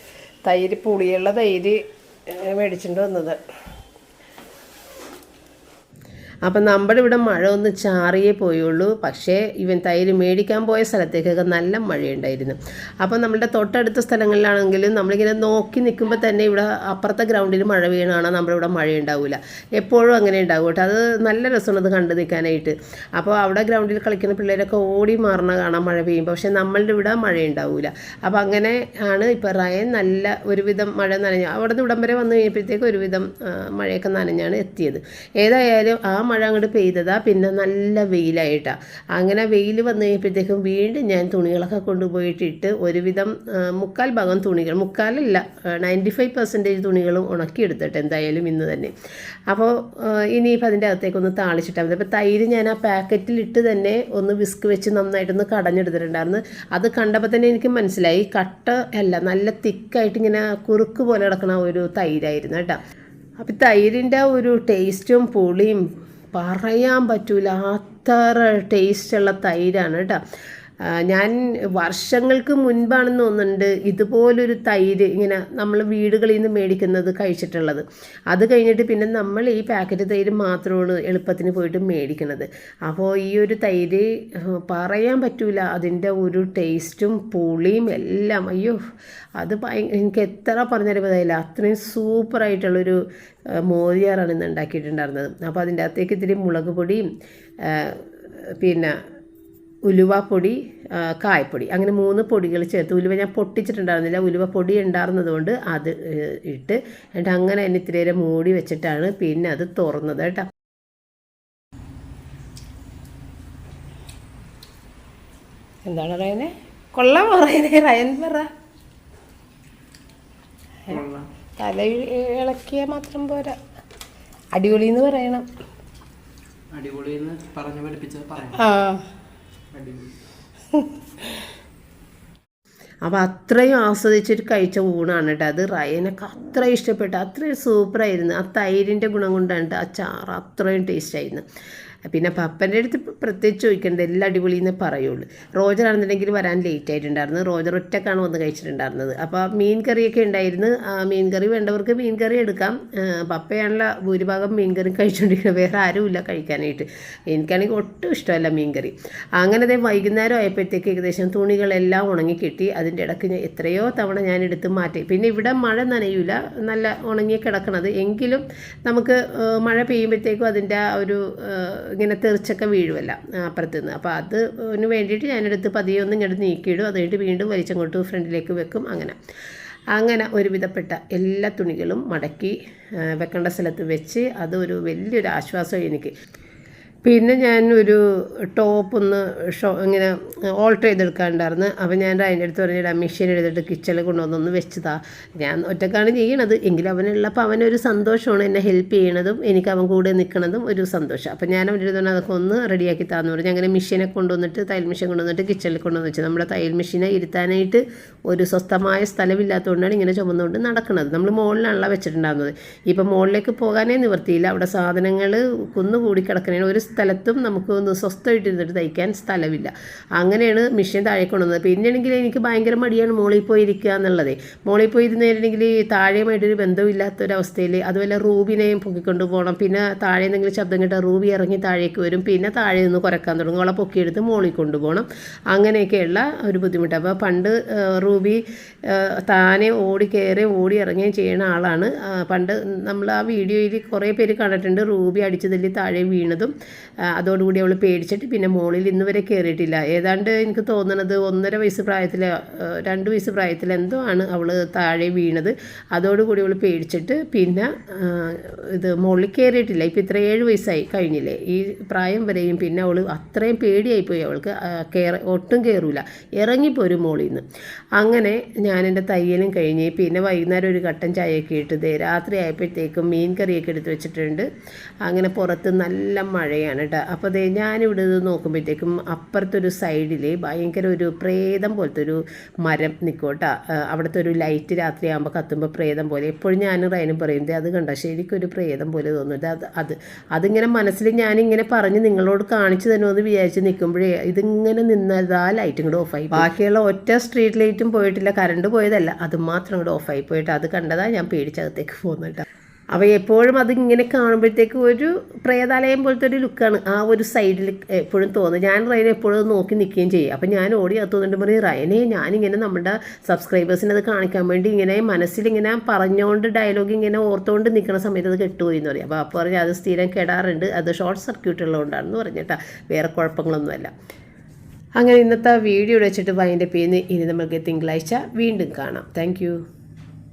തൈര് പുളിയുള്ള തൈര് മേടിച്ചിട്ട് വന്നത്. അപ്പം നമ്മുടെ ഇവിടെ മഴ ഒന്ന് ചാറിയേ പോയുള്ളൂ. പക്ഷേ ഇവൻ തൈര് മേടിക്കാൻ പോയ സ്ഥലത്തേക്കൊക്കെ നല്ല മഴയുണ്ടായിരുന്നു. അപ്പം നമ്മുടെ തൊട്ടടുത്ത സ്ഥലങ്ങളിലാണെങ്കിലും നമ്മളിങ്ങനെ നോക്കി നിൽക്കുമ്പോൾ തന്നെ ഇവിടെ അപ്പുറത്തെ ഗ്രൗണ്ടിൽ മഴ വീണാണ് നമ്മുടെ ഇവിടെ മഴ ഉണ്ടാവില്ല എപ്പോഴും അങ്ങനെ ഉണ്ടാവും കേട്ടോ. അത് നല്ല രസമാണ് അത് കണ്ടു നിൽക്കാനായിട്ട്. അപ്പോൾ അവിടെ ഗ്രൗണ്ടിൽ കളിക്കുന്ന പിള്ളേരൊക്കെ ഓടി മാറണ കാണാം മഴ പെയ്യുമ്പോൾ പക്ഷേ നമ്മളുടെ ഇവിടെ മഴ ഉണ്ടാവില്ല അപ്പോൾ അങ്ങനെ ആണ് ഇപ്പോൾ റയൻ നല്ല ഒരുവിധം മഴ നനഞ്ഞു. അവിടെ നിന്ന് ഇവിടം വരെ വന്നു കഴിഞ്ഞപ്പോഴത്തേക്ക് ഒരുവിധം മഴയൊക്കെ നനഞ്ഞാണ് എത്തിയത്. ഏതായാലും ആ മഴ അങ്ങോട്ട് പെയ്തതാ. പിന്നെ നല്ല വെയിലായിട്ടാ. അങ്ങനെ വെയിൽ വന്നു കഴിഞ്ഞപ്പോഴത്തേക്കും വീണ്ടും ഞാൻ തുണികളൊക്കെ കൊണ്ടുപോയിട്ടിട്ട് ഒരുവിധം മുക്കാൽ ഭാഗം തുണികൾ മുക്കാലല്ല നയന്റി ഫൈവ് പെർസെന്റേജ് തുണികളും ഉണക്കിയെടുത്തിട്ട് എന്തായാലും ഇന്ന് തന്നെ. അപ്പോൾ ഇനിയിപ്പോൾ അതിന്റെ അകത്തേക്കൊന്ന് താളിച്ചിട്ടാൽ മതി. അപ്പോൾ തൈര് ഞാൻ ആ പാക്കറ്റിലിട്ട് തന്നെ ഒന്ന് വിസ്ക് വെച്ച് നന്നായിട്ടൊന്ന് കടഞ്ഞെടുത്തിട്ടുണ്ടായിരുന്നു. അത് കണ്ടപ്പോൾ തന്നെ എനിക്ക് മനസ്സിലായി. കട്ട അല്ല നല്ല തിക്കായിട്ട് ഇങ്ങനെ കുറുക്ക് പോലെ കിടക്കണ ഒരു തൈരായിരുന്നു കേട്ടോ. അപ്പം തൈരിന്റെ ഒരു ടേസ്റ്റും പുളിയും പറയാൻ പറ്റൂല. അത്ര ടേസ്റ്റുള്ള തൈരാണ് കേട്ടോ. ഞാൻ വർഷങ്ങൾക്ക് മുൻപാണെന്ന് തോന്നുന്നുണ്ട് ഇതുപോലൊരു തൈര് ഇങ്ങനെ നമ്മൾ വീടുകളിൽ നിന്ന് മേടിക്കുന്നത് കഴിച്ചിട്ടുള്ളത്. അത് കഴിഞ്ഞിട്ട് പിന്നെ നമ്മൾ ഈ പാക്കറ്റ് തൈര് മാത്രമാണ് എളുപ്പത്തിന് പോയിട്ട് മേടിക്കുന്നത്. അപ്പോൾ ഈ ഒരു തൈര് പറയാൻ പറ്റൂല. അതിന്റെ ഒരു ടേസ്റ്റും പുളിയും എല്ലാം. അയ്യോ അത് എനിക്ക് എത്ര പറഞ്ഞാലും പതില്ല അത്രയും സൂപ്പറായിട്ടുള്ളൊരു മോരിയാറാണ് ഇന്ന് ഉണ്ടാക്കിയിട്ടുണ്ടായിരുന്നത്. അപ്പോൾ അതിന്റെ അകത്തേക്ക് ഇത്തിരി മുളക് പൊടിയും പിന്നെ ഉലുവപ്പൊടി കായപ്പൊടി. അങ്ങനെ മൂന്ന് പൊടികൾ ചേർത്ത് ഉലുവ ഞാൻ പൊട്ടിച്ചിട്ടുണ്ടായിരുന്നില്ല. ഉലുവ പൊടി ഉണ്ടായിരുന്നത് കൊണ്ട് അത് ഇട്ട് എന്നിട്ട് അങ്ങനെ തന്നെ ഇത്തിരി നേരം മൂടി വെച്ചിട്ടാണ് പിന്നെ അത് തുറന്നത് കേട്ടോ. എന്താണ് റയനെ കൊള്ളാൻ പറയുന്നേ റയൻ പറ. തല ഇളക്കിയ മാത്രം പോരാ. അടിപൊളി എന്ന് പറയണം. അടിപൊളി എന്ന് പറഞ്ഞു പഠിപ്പിച്ചത് പറയാം ആ. അപ്പോൾ അത്രയും ആസ്വദിച്ചിട്ട് കഴിച്ച ഊണാണ് കേട്ടോ അത്. റയനൊക്കെ അത്രയും ഇഷ്ടപ്പെട്ടു. അത്രയും സൂപ്പറായിരുന്നു. ആ തൈരിന്റെ ഗുണം കൊണ്ടാണ് ആ ചാറ്. അത്രയും ടേസ്റ്റായിരുന്നു പിന്നെ പപ്പന്റെ അടുത്ത് പ്രത്യേകിച്ച് ചോദിക്കേണ്ട എല്ലാം അടിപൊളി എന്ന് പറയുള്ളൂ. റോജർ ആണെന്നുണ്ടെങ്കിൽ വരാൻ ലേറ്റ് ആയിട്ടുണ്ടായിരുന്നു. റോജർ ഒറ്റക്കാണ് വന്ന് കഴിച്ചിട്ടുണ്ടായിരുന്നത്. അപ്പോൾ മീൻ കറിയൊക്കെ ഉണ്ടായിരുന്നു. മീൻ കറി വേണ്ടവർക്ക് മീൻ കറി എടുക്കാം. പപ്പയാണല്ലോ ഭൂരിഭാഗം മീൻ കറി കഴിച്ചുകൊണ്ടിരിക്കുന്നത് വേറെ ആരുമില്ല കഴിക്കാനായിട്ട്. എനിക്കാണെങ്കിൽ ഒട്ടും ഇഷ്ടമല്ല മീൻ കറി. അങ്ങനെ അതേ വൈകുന്നേരം ആയപ്പോഴത്തേക്ക് ഏകദേശം തുണികളെല്ലാം ഉണങ്ങി അതിന്റെ ഇടയ്ക്ക് എത്രയോ തവണ ഞാൻ എടുത്ത് മാറ്റി. പിന്നെ ഇവിടെ മഴ നനയൂല. നല്ല ഉണങ്ങി കിടക്കണത്. എങ്കിലും നമുക്ക് മഴ പെയ്യുമ്പോഴത്തേക്കും അതിന്റെ ഒരു ഇങ്ങനെ തെറിച്ചൊക്കെ വീഴുമല്ല അപ്പുറത്ത് നിന്ന് അപ്പോൾ അതിന് വേണ്ടിയിട്ട് ഞാനെടുത്ത് പതിയെ ഒന്ന് ഇങ്ങോട്ട് നീക്കിയിടും. അത് കഴിഞ്ഞിട്ട് വീണ്ടും വലിച്ചങ്ങോട്ട് ഫ്രണ്ടിലേക്ക് വെക്കും. അങ്ങനെ. അങ്ങനെ ഒരുവിധപ്പെട്ട എല്ലാ തുണികളും മടക്കി വെക്കേണ്ട സ്ഥലത്ത് വെച്ച് അതൊരു വലിയൊരു ആശ്വാസമായി എനിക്ക്. പിന്നെ ഞാൻ ഒരു ടോപ്പ് ഒന്ന് ഷോ ഇങ്ങനെ ഓൾട്ടർ ചെയ്തെടുക്കാനുണ്ടായിരുന്നു. അപ്പോൾ ഞാൻ അതിന്റെ അടുത്ത് പറഞ്ഞിട്ട് മെഷീൻ എടുത്തിട്ട് കിച്ചണിൽ കൊണ്ടുവന്നൊന്ന് വെച്ചതാ. ഞാൻ ഒറ്റക്കാണ് ചെയ്യണത്. എങ്കിലും അവനുള്ളപ്പോൾ അവനൊരു സന്തോഷമാണ് എന്നെ ഹെൽപ്പ് ചെയ്യണതും എനിക്ക് അവൻ കൂടെ നിൽക്കണതും ഒരു സന്തോഷം. അപ്പോൾ ഞാൻ അവന്റെ അടുത്ത് അതൊക്കെ ഒന്ന് റെഡിയാക്കി താന്ന് പറഞ്ഞു. അങ്ങനെ മെഷീനെ കൊണ്ടുവന്നിട്ട് തയ്യൽ മെഷീൻ കൊണ്ടുവന്നിട്ട് കിച്ചണിൽ കൊണ്ടുവന്ന് വെച്ചു. നമ്മുടെ തയ്യൽ മെഷീനെ ഇരുത്താനായിട്ട് ഒരു സ്വസ്ഥമായ സ്ഥലമില്ലാത്തതുകൊണ്ടാണ് ഇങ്ങനെ ചുമന്നുകൊണ്ട് നടക്കുന്നത് നമ്മൾ മുകളിലാണല്ലോ വെച്ചിട്ടുണ്ടാകുന്നത് ഇപ്പം മുകളിലേക്ക് പോകാനേ നിവർത്തിയില്ല അവിടെ സാധനങ്ങൾ കുന്നുകൂടി കിടക്കുന്നതിന് ഒരു സ്ഥലത്തും നമുക്ക് ഒന്ന് സ്വസ്ഥമായിട്ട് തയ്ക്കാൻ സ്ഥലമില്ല. അങ്ങനെയാണ് മെഷീൻ താഴെ കൊണ്ടുവന്നത്. പിന്നെയാണെങ്കിൽ എനിക്ക് ഭയങ്കര മടിയാണ് മോളിൽ പോയി ഇരിക്കുക എന്നുള്ളതേ. മോളിൽ പോയി ഇരുന്നിട്ടുണ്ടെങ്കിൽ താഴെയുമായിട്ടൊരു ബന്ധമില്ലാത്തൊരവസ്ഥയിൽ അതുപോലെ റൂബിനെയും പൊക്കിക്കൊണ്ട് പോകണം. പിന്നെ താഴെ എന്തെങ്കിലും ശബ്ദം കേട്ടാൽ റൂബി ഇറങ്ങി താഴേക്ക് വരും. പിന്നെ താഴെ നിന്ന് കുറയ്ക്കാൻ തുടങ്ങും. അവളെ പൊക്കിയെടുത്ത് മോളിൽ കൊണ്ടുപോകണം അങ്ങനെയൊക്കെയുള്ള ഒരു ബുദ്ധിമുട്ട്. അപ്പോൾ പണ്ട് റൂബി താനെ ഓടി കയറി ഓടി ഇറങ്ങുകയും ചെയ്യുന്ന ആളാണ്. പണ്ട് നമ്മൾ ആ വീഡിയോയിൽ കുറേ പേര് കണ്ടിട്ടുണ്ട്. റൂബി അടിച്ചു തല്ലി താഴെ വീണതും അതോടുകൂടി അവൾ പേടിച്ചിട്ട് പിന്നെ മോളിൽ ഇന്ന് വരെ കയറിയിട്ടില്ല ഏതാണ്ട് എനിക്ക് തോന്നുന്നത് ഒന്നര വയസ്സ് പ്രായത്തിൽ രണ്ട് വയസ്സ് പ്രായത്തിൽ എന്തോ ആണ് അവൾ താഴെ വീണത്. അതോടുകൂടി അവൾ പേടിച്ചിട്ട് പിന്നെ ഇത് മുകളിൽ കയറിയിട്ടില്ല ഇപ്പം ഇത്ര ഏഴ് വയസ്സായി കഴിഞ്ഞില്ലേ? ഈ പ്രായം വരെയും പിന്നെ അവൾ അത്രയും പേടിയായിപ്പോയി അവൾക്ക്. കയറ ഒട്ടും കയറൂല ഇറങ്ങിപ്പോരും മുകളിൽ നിന്ന് അങ്ങനെ ഞാൻ എന്റെ തയ്യലും കഴിഞ്ഞ് പിന്നെ വൈകുന്നേരം ഒരു കട്ടൻ ചായയൊക്കെ ഇട്ട് ദേ രാത്രി ആയപ്പോഴത്തേക്കും മീൻ കറിയൊക്കെ എടുത്ത് വെച്ചിട്ടുണ്ട്. അങ്ങനെ പുറത്ത് നല്ല മഴയാണ്. കേട്ടോ അപ്പോൾ ദേ ഞാനിവിടെ ഇത് നോക്കുമ്പോഴത്തേക്കും അപ്പുറത്തൊരു സൈഡിൽ ഭയങ്കര ഒരു പ്രേതം പോലത്തെ ഒരു മരം നിൽക്കും അവിടുത്തെ ഒരു ലൈറ്റ് രാത്രിയാകുമ്പോൾ കത്തുമ്പോൾ പ്രേതം പോലെ. എപ്പോഴും ഞാനും റൈനും പറയും അത് കണ്ടോ? ശരിക്കും ഒരു പ്രേതം പോലെ തോന്നുന്നത് അത് അത് അതിങ്ങനെ മനസ്സിൽ ഞാനിങ്ങനെ പറഞ്ഞ് നിങ്ങളോട് കാണിച്ചു തരുമെന്ന് വിചാരിച്ച് നിൽക്കുമ്പോഴേ ഇതിങ്ങനെ നിന്നതാ ലൈറ്റും കൂടെ ഓഫായി ബാക്കിയുള്ള ഒറ്റ സ്ട്രീറ്റ് ലൈറ്റും പോയിട്ടില്ല കറണ്ട് പോയതല്ല അത് മാത്രം കൂടെ ഓഫായി പോയിട്ട്. അത് കണ്ടതാണ് ഞാൻ പേടിച്ചകത്തേക്ക് പോകുന്നുണ്ട് അപ്പോൾ എപ്പോഴും അതിങ്ങനെ കാണുമ്പോഴത്തേക്ക് ഒരു പ്രേതാലയം പോലത്തെ ഒരു ലുക്കാണ് ആ ഒരു സൈഡിൽ എപ്പോഴും തോന്നുന്നത്. ഞാൻ റയനെ എപ്പോഴും നോക്കി നിൽക്കുകയും ചെയ്യും. അപ്പം ഞാൻ ഓടി അകത്തുന്നിട്ട് പറയും റയനെ ഞാനിങ്ങനെ നമ്മുടെ സബ്സ്ക്രൈബേഴ്സിന് അത് കാണിക്കാൻ വേണ്ടി ഇങ്ങനെ മനസ്സിലിങ്ങനെ പറഞ്ഞുകൊണ്ട് ഡയലോഗ് ഇങ്ങനെ ഓർത്തുകൊണ്ട് നിൽക്കുന്ന സമയത്ത് അത് കെട്ടുപോയി എന്ന് പറയും. അപ്പോൾ അപ്പോൾ പറഞ്ഞ് അത് സ്ഥിരം കെടാറുണ്ട്. അത് ഷോർട്ട് സർക്യൂട്ട് ഉള്ളതുകൊണ്ടാണെന്ന് പറഞ്ഞിട്ടാ. വേറെ കുഴപ്പങ്ങളൊന്നുമല്ല. അങ്ങനെ ഇന്നത്തെ വീഡിയോ വെച്ചിട്ട് വൈൻഡപ്പ് ചെയ്യുന്ന. ഇനി നമുക്ക് തിങ്കളാഴ്ച വീണ്ടും കാണാം. താങ്ക്